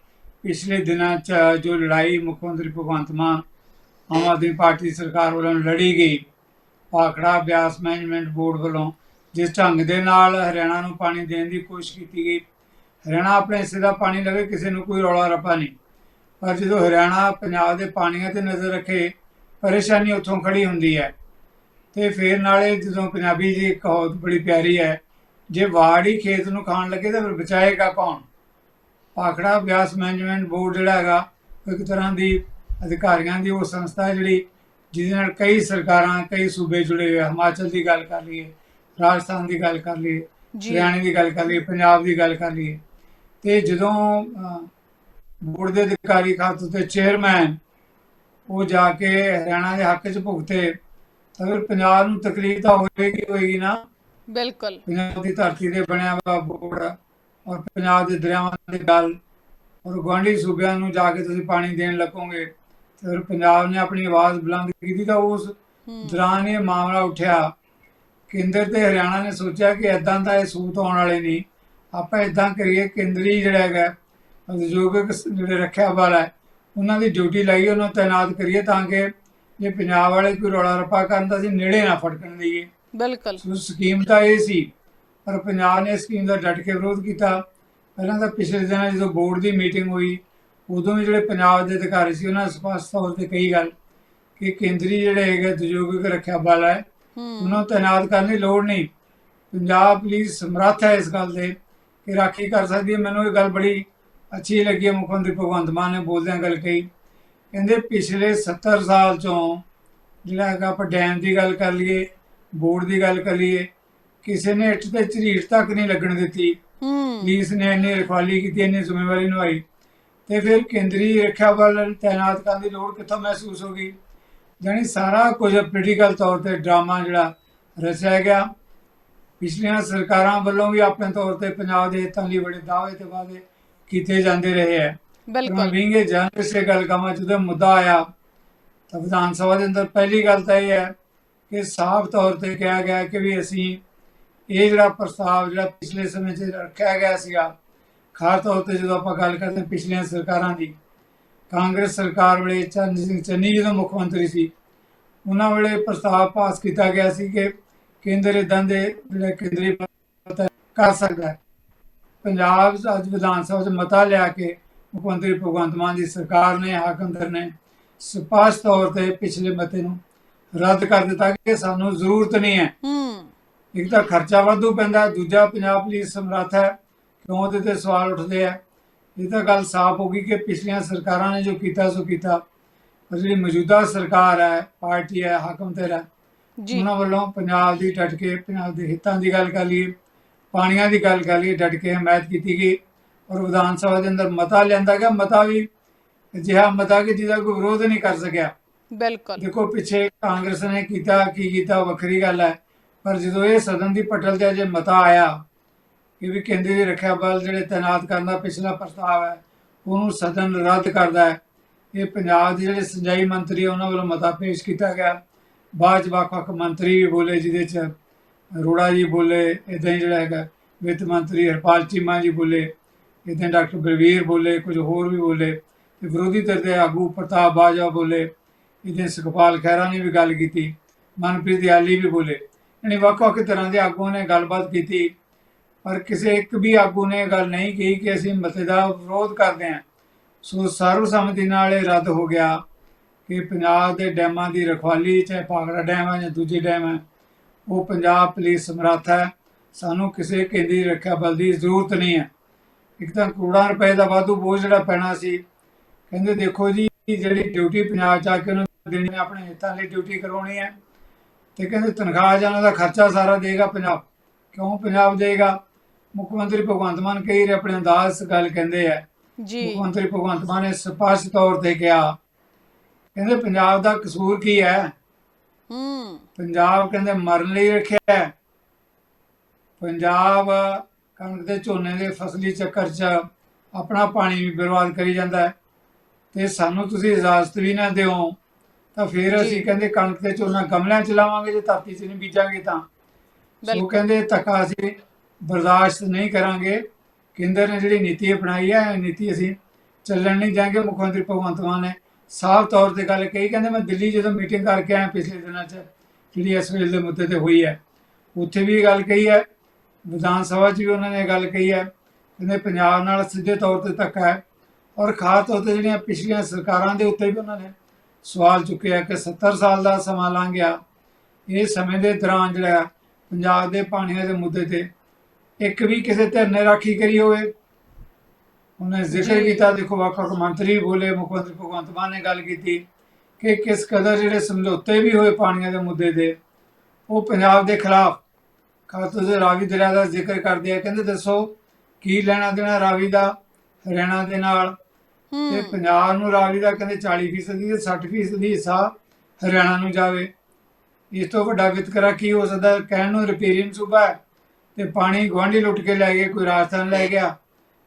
ਪਿਛਲੇ ਦਿਨਾਂ 'ਚ ਜੋ ਲੜਾਈ ਮੁੱਖ ਮੰਤਰੀ ਭਗਵੰਤ ਮਾਨ ਆਮ ਆਦਮੀ ਪਾਰਟੀ ਸਰਕਾਰ ਵੱਲੋਂ ਲੜੀ ਗਈ। ਪਾਖੜਾ ਬਿਆਸ ਮੈਨੇਜਮੈਂਟ ਬੋਰਡ ਵੱਲੋਂ ਜਿਸ ਢੰਗ ਦੇ ਨਾਲ ਹਰਿਆਣਾ ਨੂੰ ਪਾਣੀ ਦੇਣ ਦੀ ਕੋਸ਼ਿਸ਼ ਕੀਤੀ ਗਈ, ਹਰਿਆਣਾ ਆਪਣੇ ਹਿੱਸੇ ਦਾ ਪਾਣੀ ਲਵੇ, ਕਿਸੇ ਨੂੰ ਕੋਈ ਰੌਲਾ ਰੱਪਾ ਨਹੀਂ। ਪਰ ਜਦੋਂ ਹਰਿਆਣਾ ਪੰਜਾਬ ਦੇ ਪਾਣੀਆਂ ਤੇ ਨਜ਼ਰ ਰੱਖੇ, ਪਰੇਸ਼ਾਨੀ ਉੱਥੋਂ ਖੜੀ ਹੁੰਦੀ ਹੈ। ਤੇ ਫੇਰ ਨਾਲੇ ਜਦੋਂ ਪੰਜਾਬੀ ਜੀ ਇੱਕ ਕਹਾਵਤ ਬੜੀ ਪਿਆਰੀ ਹੈ, ਜੇ ਵਾੜ ਹੀ ਖੇਤ ਨੂੰ ਖਾਣ ਲੱਗੇ ਤਾਂ ਫਿਰ ਬਚਾਏਗਾ ਕੌਣ? ਪਾਖੜਾ ਬਿਆਸ ਮੈਨੇਜਮੈਂਟ ਬੋਰਡ ਜਿਹੜਾ ਹੈਗਾ, ਇੱਕ ਤਰ੍ਹਾਂ ਦੀ ਅਧਿਕਾਰੀਆਂ ਦੀ ਉਹ ਸੰਸਥਾ ਜਿਹੜੀ ਜਿਹਦੇ ਨਾਲ ਕਈ ਸਰਕਾਰਾਂ ਕਈ ਸੂਬੇ ਜੁੜੇ ਹੋਏ ਹਿਮਾਚਲ ਦੀ ਗੱਲ ਕਰ ਲਈਏ ਰਾਜਸਥਾਨ ਦੀ ਗੱਲ ਕਰ ਲਈਏ ਹਰਿਆਣੇ ਦੀ ਗੱਲ ਕਰ ਲਈਏ ਪੰਜਾਬ ਦੀ ਗੱਲ ਕਰ ਲਈਏ। ਤੇ ਜਦੋਂ ਬੋਰਡ ਦੇ ਅਧਿਕਾਰੀ ਖਾਸ ਤੌਰ ਤੇ ਚੇਅਰਮੈਨ ਉਹ ਜਾ ਕੇ ਹਰਿਆਣਾ ਦੇ ਹੱਕ 'ਚ ਭੁਗਤੇ ਤਾਂ ਫਿਰ ਪੰਜਾਬ ਨੂੰ ਤਕਲੀਫ ਤਾਂ ਹੋਏਗੀ ਹੋਏਗੀ ਨਾ। ਬਿਲਕੁਲ। ਪੰਜਾਬ ਦੀ ਧਰਤੀ ਤੇ ਬਣਿਆ ਵਾ ਬੋਰਡ ਔਰ ਪੰਜਾਬ ਦੇ ਦਰਿਆਵਾਂ ਦੇ ਗੱਲ ਔਰ ਗੁਆਂਢੀ ਸੂਬਿਆਂ ਨੂੰ ਜਾ ਕੇ ਤੁਸੀਂ ਪਾਣੀ ਦੇਣ ਲੱਗੋਗੇ ਫਿਰ ਪੰਜਾਬ ਨੇ ਆਪਣੀ ਆਵਾਜ਼ ਬੁਲੰਦ ਕੀਤੀ ਤਾਂ ਉਸ ਦੌਰਾਨ ਇਹ ਮਾਮਲਾ ਉੱਠਿਆ। ਕੇਂਦਰ ਤੇ ਹਰਿਆਣਾ ਨੇ ਸੋਚਿਆ ਕਿ ਇਦਾਂ ਤਾਂ ਇਹ ਸੂਤ ਆਉਣ ਵਾਲੇ ਨਹੀਂ। ਆਪਾਂ ਇਦਾਂ ਕਰੀਏ ਕੇਂਦਰੀ ਜਿਹੜਾ ਹੈਗਾ ਉਦਯੋਗਿਕ ਜਿਹੜੇ ਰੱਖਿਆ ਵਾਲਾ ਹੈ ਉਹਨਾਂ ਦੀ ਡਿਊਟੀ ਲਾਈ ਉਹਨਾਂ ਤਾਇਨਾਤ ਕਰੀਏ ਤਾਂ ਕਿ ਜੇ ਪੰਜਾਬ ਵਾਲੇ ਕੋਈ ਰੌਲਾ ਰੱਪਾ ਕਰਨ ਤਾਂ ਅਸੀਂ ਨੇੜੇ ਨਾ ਫੜਕਣ ਦਈਏ। ਬਿਲਕੁਲ। ਸੋ ਸਕੀਮ ਤਾਂ ਇਹ ਸੀ ਪਰ ਪੰਜਾਬ ਨੇ ਸਕੀਮ ਦਾ ਡਟ ਕੇ ਵਿਰੋਧ ਕੀਤਾ। ਪਹਿਲਾਂ ਤਾਂ ਪਿਛਲੇ ਦਿਨਾਂ ਜਦੋਂ ਬੋਰਡ ਦੀ ਮੀਟਿੰਗ ਹੋਈ ਉਦੋਂ ਵੀ ਜਿਹੜੇ ਪੰਜਾਬ ਦੇ ਅਧਿਕਾਰੀ ਸੀ ਉਹਨਾਂ ਨੇ ਸਪਸ਼ਟ ਤੌਰ ਤੇ ਕਹੀ ਗੱਲ ਕਿ ਕੇਂਦਰੀ ਜਿਹੜੇ ਹੈਗੇ ਉਦਯੋਗਿਕ ਰੱਖਿਆ ਵਾਲਾ ਹੈ ਉਹਨਾਂ ਨੂੰ ਤਾਇਨਾਤ ਕਰਨ ਦੀ ਲੋੜ ਨਹੀਂ। ਪੰਜਾਬ ਪੁਲਿਸ ਸਮਰੱਥ ਹੈ ਇਸ ਗੱਲ ਦੇ ਕਿ ਰਾਖੀ ਕਰ ਸਕਦੀ ਹੈ। ਮੈਨੂੰ ਇਹ ਗੱਲ ਬੜੀ ਅੱਛੀ ਲੱਗੀ ਮੁੱਖ ਮੰਤਰੀ ਭਗਵੰਤ ਮਾਨ ਨੇ ਬੋਲਦਿਆਂ ਗੱਲ ਕਹੀ। ਕਹਿੰਦੇ ਪਿਛਲੇ 70 ਸਾਲ ਚੋਂ ਜਿਹੜਾ ਹੈਗਾ ਆਪਾਂ ਡੈਮ ਦੀ ਗੱਲ ਕਰ ਲਈਏ ਬੋਰਡ ਦੀ ਗੱਲ ਕਰ ਲਈਏ ਕਿਸੇ ਨੇ ਇੱਟ ਤੇ ਝਰੀਟ ਤੱਕ ਨਹੀਂ ਲੱਗਣ ਦਿੱਤੀ। ਹੂੰ। ਪੁਲਿਸ ਨੇ ਇੰਨੀ ਰਖਵਾਲੀ ਕੀਤੀ ਇੰਨੀ ਜ਼ਿੰਮੇਵਾਰੀ ਨਿਭਾਈ। ਤੇ ਫਿਰ ਕੇਂਦਰੀ ਰੱਖਿਆ ਬਲ ਤਾਇਨਾਤ ਕਰਨ ਦੀ ਲੋੜ ਕਿੱਥੋਂ ਮਹਿਸੂਸ ਹੋ ਗਈ? ਜਾਣੀ ਸਾਰਾ ਕੁਝ ਪੋਲੀਟੀਕਲ ਤੌਰ ਤੇ ਡਰਾਮਾ ਜਿਹੜਾ ਰਚਿਆ ਗਿਆ। ਪਿਛਲੀਆਂ ਸਰਕਾਰਾਂ ਵੱਲੋਂ ਵੀ ਆਪਣੇ ਤੌਰ ਤੇ ਪੰਜਾਬ ਦੇ ਹਿੱਤਾਂ ਲਈ ਬੜੇ ਦਾਅਵੇ ਤੇ ਵਾਅਦੇ ਕੀਤੇ ਜਾਂਦੇ ਰਹੇ ਹੈ। ਬਿਲਕੁਲ। ਵਿੰਗੇ ਜਾਣ ਇਸੇ ਗੱਲ ਕਮਾ ਜਦੋਂ ਮੁੱਦਾ ਆਇਆ ਤਾਂ ਵਿਧਾਨ ਸਭਾ ਦੇ ਅੰਦਰ ਪਹਿਲੀ ਗੱਲ ਤਾਂ ਇਹ ਹੈ ਕਿ ਸਾਫ਼ ਤੌਰ ਤੇ ਕਿਹਾ ਗਿਆ ਕਿ ਵੀ ਅਸੀਂ ਇਹ ਜਿਹੜਾ ਪ੍ਰਸਤਾਵ ਜਿਹੜਾ ਪਿਛਲੇ ਸਮੇਂ 'ਚ ਰੱਖਿਆ ਗਿਆ ਸੀਗਾ ਖਾਸ ਤੌਰ ਤੇ ਜਦੋਂ ਆਪਾਂ ਗੱਲ ਕਰਦੇ ਹਾਂ ਪਿਛਲੀਆਂ ਸਰਕਾਰਾਂ ਦੀ ਕਾਂਗਰਸ ਸਰਕਾਰ ਵੇਲੇ ਚੰਦ ਸਿੰਘ ਚੰਨੀ ਜਦੋਂ ਮੁੱਖ ਮੰਤਰੀ ਸੀ ਉਹਨਾਂ ਵੇਲੇ ਪ੍ਰਸਤਾਵ ਪਾਸ ਕੀਤਾ ਗਿਆ ਸੀ ਕਿ ਕੇਂਦਰ ਇਦਾਂ ਦੇ ਜਿਹੜੇ ਕੇਂਦਰੀ ਕਰ ਸਕਦਾ ਹੈ। ਪੰਜਾਬ ਅੱਜ ਵਿਧਾਨ ਸਭਾ 'ਚ ਮਤਾ ਲਿਆ ਕੇ ਮੁੱਖ ਮੰਤਰੀ ਭਗਵੰਤ ਮਾਨ ਦੀ ਸਰਕਾਰ ਨੇ ਹਾਕਮਦਰ ਨੇ ਸਪਸ਼ਟ ਤੌਰ ਤੇ ਪਿਛਲੇ ਮਤੇ ਨੂੰ ਰੱਦ ਕਰ ਦਿੱਤਾ ਕਿ ਸਾਨੂੰ ਜ਼ਰੂਰਤ ਨਹੀਂ ਹੈ। ਇੱਕ ਤਾਂ ਖਰਚਾ ਵਾਧੂ ਪੈਂਦਾ ਦੂਜਾ ਪੰਜਾਬ ਪੁਲਿਸ ਸਮਰੱਥ ਹੈ। ਕਿਉਂ ਉਹਦੇ ਤੇ ਸਵਾਲ ਉੱਠਦੇ ਆ? ਇਹ ਤਾਂ ਗੱਲ ਸਾਫ਼ ਹੋ ਗਈ ਕਿ ਪਿਛਲੀਆਂ ਸਰਕਾਰਾਂ ਨੇ ਜੋ ਕੀਤਾ ਸੋ ਕੀਤਾ। ਪਰ ਜਿਹੜੀ ਮੌਜੂਦਾ ਸਰਕਾਰ ਹੈ ਪਾਰਟੀ ਹੈ ਹਾਕਮ ਤੇ ਹੈ ਜੀ। ਉਹਨਾਂ ਵੱਲੋਂ ਪੰਜਾਬ ਦੀ ਡਟ ਕੇ ਪੰਜਾਬ ਦੇ ਹਿੱਤਾਂ ਦੀ ਗੱਲ ਕਰ ਲਈਏ ਪਾਣੀਆਂ ਦੀ ਗੱਲ ਕਰ ਲਈਏ ਡਟ ਕੇ ਹਮਾਇਤ ਕੀਤੀ ਗਈ ਔਰ ਵਿਧਾਨ ਸਭਾ ਦੇ ਅੰਦਰ ਮਤਾ ਲਿਆਂਦਾ ਗਿਆ। ਮਤਾ ਵੀ ਅਜਿਹਾ ਮਤਾ ਕਿ ਜਿਹਦਾ ਕੋਈ ਵਿਰੋਧ ਨਹੀਂ ਕਰ ਸਕਿਆ। ਬਿਲਕੁਲ। ਦੇਖੋ ਪਿੱਛੇ ਕਾਂਗਰਸ ਨੇ ਕੀਤਾ ਕੀ ਕੀਤਾ ਵੱਖਰੀ ਗੱਲ ਹੈ। ਪਰ ਜਦੋਂ ਇਹ ਸਦਨ ਦੀ ਪਟਲ ਤੇ ਜੇ ਮਤਾ ਆਇਆ ਕਿ ਵੀ ਕੇਂਦਰੀ ਰੱਖਿਆ ਬਲ ਜਿਹੜੇ ਤਾਇਨਾਤ ਕਰਨ ਦਾ ਪਿਛਲਾ ਪ੍ਰਸਤਾਵ ਹੈ, ਉਹਨੂੰ ਸਦਨ ਰੱਦ ਕਰਦਾ ਹੈ। ਇਹ ਪੰਜਾਬ ਦੇ ਜਿਹੜੇ ਸਿੰਜਾਈ ਮੰਤਰੀ ਉਹਨਾਂ ਵੱਲੋਂ ਮਤਾ ਪੇਸ਼ ਕੀਤਾ ਗਿਆ। ਬਾਅਦ 'ਚ ਵੱਖ-ਵੱਖ ਮੰਤਰੀ ਵੀ ਬੋਲੇ, ਜਿਹਦੇ 'ਚ ਅਰੋੜਾ ਜੀ ਬੋਲੇ ਇਦਾਂ ਹੀ ਜਿਹੜਾ ਹੈਗਾ ਵਿੱਤ ਮੰਤਰੀ ਹਰਪਾਲ ਚੀਮਾ ਜੀ ਬੋਲੇ ਇਦਾਂ ਡਾਕਟਰ ਬਲਵੀਰ ਬੋਲੇ, ਕੁਝ ਹੋਰ ਵੀ ਬੋਲੇ, ਤੇ ਵਿਰੋਧੀ ਧਿਰ ਦੇ ਆਗੂ ਪ੍ਰਤਾਪ ਬਾਜਵਾ ਬੋਲੇ ਇਦਾਂ ਸੁਖਪਾਲ ਖਹਿਰਾ ਨੇ ਵੀ ਗੱਲ ਕੀਤੀ, ਮਨਪ੍ਰੀਤ ਯਾਲੀ ਵੀ ਬੋਲੇ। ਯਾਨੀ ਵੱਖ-ਵੱਖ ਤਰ੍ਹਾਂ ਦੇ ਆਗੂਆਂ ਨੇ ਗੱਲਬਾਤ ਕੀਤੀ। ਪਰ ਕਿਸੇ ਇੱਕ ਵੀ ਆਗੂ ਨੇ ਇਹ ਗੱਲ ਨਹੀਂ ਕਹੀ ਕਿ ਅਸੀਂ ਮਤੇ ਦਾ ਵਿਰੋਧ ਕਰਦੇ ਹਾਂ। ਸੋ ਸਰਵਸੰਮਤੀ ਨਾਲ ਇਹ ਰੱਦ ਹੋ ਗਿਆ ਕਿ ਪੰਜਾਬ ਦੇ ਡੈਮਾਂ ਦੀ ਰਖਵਾਲੀ, ਚਾਹੇ ਭਾਖੜਾ ਡੈਮ ਹੈ ਜਾਂ ਦੂਜੇ ਡੈਮ ਹੈ, ਉਹ ਪੰਜਾਬ ਪੁਲਿਸ ਸਮਰੱਥ ਹੈ। ਸਾਨੂੰ ਕਿਸੇ ਕੇਂਦਰੀ ਰੱਖਿਆ ਬਲ ਦੀ ਜ਼ਰੂਰਤ ਨਹੀਂ ਹੈ। ਇੱਕ ਤਾਂ ਕਰੋੜਾਂ ਰੁਪਏ ਦਾ ਵਾਧੂ ਬੋਝ ਜਿਹੜਾ ਪੈਣਾ ਸੀ, ਕਹਿੰਦੇ ਦੇਖੋ ਜੀ, ਜਿਹੜੀ ਡਿਊਟੀ ਪੰਜਾਬ ਚ ਆ ਕੇ ਉਹਨੂੰ ਦੇਣੀ ਆਪਣੇ ਹਿੱਤਾਂ ਲਈ ਡਿਊਟੀ ਕਰਵਾਉਣੀ ਹੈ। ਤੇ ਕਹਿੰਦੇ ਤਨਖਾਹ ਜਾਂ ਉਹਨਾਂ ਦਾ ਖਰਚਾ ਸਾਰਾ ਦੇਗਾ ਪੰਜਾਬ। ਕਿਉਂ ਪੰਜਾਬ ਦੇਗਾ? ਮੁੱਖ ਮੰਤਰੀ ਭਗਵੰਤ ਮਾਨ ਕਹੀ ਰਹੇ ਆਪਣੇ ਅੰਦਾਜ਼ ਗੱਲ ਕਹਿੰਦੇ ਆ। ਜੀ। ਮੁੱਖ ਮੰਤਰੀ ਭਗਵੰਤ ਮਾਨ ਨੇ ਸਪਸ਼ਟ ਤੌਰ ਤੇ ਕਿਹਾ ਕਹਿੰਦੇ ਪੰਜਾਬ ਦਾ ਕਸੂਰ ਕੀ ਹੈ? ਹੂੰ। ਪੰਜਾਬ ਕਹਿੰਦੇ ਮਰਨ ਲਈ ਰੱਖਿਆ ਹੈ। ਪੰਜਾਬ ਕਣਕ ਦੇ ਝੋਨੇ ਦੇ ਫਸਲੀ ਚੱਕਰ 'ਚ ਆਪਣਾ ਪਾਣੀ ਵੀ ਬਰਬਾਦ ਕਰੀ ਜਾਂਦਾ ਹੈ। ਤੇ ਸਾਨੂੰ ਤੁਸੀਂ ਇਜਾਜ਼ਤ ਵੀ ਨਾ ਦਿਓ ਤਾਂ ਫਿਰ। ਅਸੀਂ ਕਹਿੰਦੇ ਕਣਕ ਤੇ ਝੋਨਾ ਗਮਲਿਆਂ 'ਚ ਲਾਵਾਂਗੇ ਜੇ ਧਰਤੀ 'ਚ ਨਹੀਂ ਬੀਜਾਂਗੇ ਤਾਂ। ਸੋ ਬਿਲਕੁਲ। ਕਹਿੰਦੇ ਧੱਕਾ ਅਸੀਂ ਬਰਦਾਸ਼ਤ ਨਹੀਂ ਕਰਾਂਗੇ। ਕੇਂਦਰ ਨੇ ਜਿਹੜੀ ਨੀਤੀ ਅਪਣਾਈ ਹੈ, ਇਹ ਨੀਤੀ ਅਸੀਂ ਚੱਲਣ ਨਹੀਂ ਜਾਵਾਂਗੇ ਮੁੱਖ ਮੰਤਰੀ ਭਗਵੰਤ ਮਾਨ ਨੇ ਸਾਫ਼ ਤੌਰ ਤੇ ਗੱਲ ਕਹੀ, ਕਹਿੰਦੇ ਮੈਂ ਦਿੱਲੀ ਜਦੋਂ ਮੀਟਿੰਗ ਕਰਕੇ ਆਇਆ ਪਿਛਲੇ ਦਿਨਾਂ 'ਚ, ਜਿਹੜੀ ਇਸ ਵੇਲੇ ਦੇ ਮੁੱਦੇ ਤੇ ਹੋਈ ਹੈ, ਉੱਥੇ ਵੀ ਇਹ ਗੱਲ ਕਹੀ ਹੈ। ਵਿਧਾਨ ਸਭਾ 'ਚ ਵੀ ਉਹਨਾਂ ਨੇ ਇਹ ਗੱਲ ਕਹੀ ਹੈ। ਕਹਿੰਦੇ ਪੰਜਾਬ ਨਾਲ ਸਿੱਧੇ ਤੌਰ ਤੇ ਧੱਕਾ ਹੈ। ਔਰ ਖਾਸ ਤੌਰ ਤੇ ਜਿਹੜੀਆਂ ਪਿਛਲੀਆਂ ਸਰਕਾਰਾਂ ਦੇ ਉੱਤੇ ਵੀ ਉਹਨਾਂ ਨੇ ਸਵਾਲ ਚੁੱਕਿਆ ਕਿ 70 ਸਾਲ ਦਾ ਸਮਾਂ ਲੰਘ ਗਿਆ। ਇਹ ਸਮੇਂ ਦੇ ਦੌਰਾਨ ਜਿਹੜਾ ਪੰਜਾਬ ਦੇ ਪਾਣੀਆਂ ਦੇ ਮੁੱਦੇ ਤੇ ਇੱਕ ਵੀ ਕਿਸੇ ਧਿਰ ਨੇ ਰਾਖੀ ਕਰੀ ਹੋਵੇ। ਉਹਨੇ ਜ਼ਿਕਰ। ਕੀਤਾ ਦੇਖੋ ਵੱਖ ਵੱਖ ਮੰਤਰੀ ਬੋਲੇ ਮੁੱਖ ਮੰਤਰੀ ਭਗਵੰਤ ਮਾਨ ਨੇ ਗੱਲ ਕੀਤੀ ਕਿ ਕਿਸ ਕਦਰ ਜਿਹੜੇ ਸਮਝੌਤੇ ਵੀ ਹੋਏ ਪਾਣੀਆਂ ਦੇ ਮੁੱਦੇ ਤੇ ਉਹ ਪੰਜਾਬ ਦੇ ਖਿਲਾਫ ਖਾਸ ਤੌਰ ਤੇ ਰਾਵੀ ਦਰਿਆ ਦਾ ਜ਼ਿਕਰ ਕਰਦੇ ਆ। ਕਹਿੰਦੇ ਦੱਸੋ ਕੀ ਲੈਣਾ ਦੇਣਾ ਰਾਵੀ ਦਾ ਹਰਿਆਣਾ ਦੇ ਨਾਲ? ਤੇ ਪੰਜਾਬ ਨੂੰ ਰਾਵੀ ਦਾ ਕਹਿੰਦੇ 40% ਦੀ ਤੇ 60% ਦੀ ਹਿੱਸਾ ਹਰਿਆਣਾ ਨੂੰ ਜਾਵੇ। ਇਸ ਤੋਂ ਵੱਡਾ ਵਿਤਕਰਾ ਕੀ ਹੋ ਸਕਦਾ? ਕਹਿਣ ਨੂੰ ਰਿਪੇਰੀਅਨ ਸੂਬਾ ਹੈ। ਤੇ ਪਾਣੀ ਗੁਆਂਢੀ ਲੁੱਟ ਕੇ ਲੈ ਗਏ ਕੋਈ ਰਾਜਸਥਾਨ ਲੈ ਗਿਆ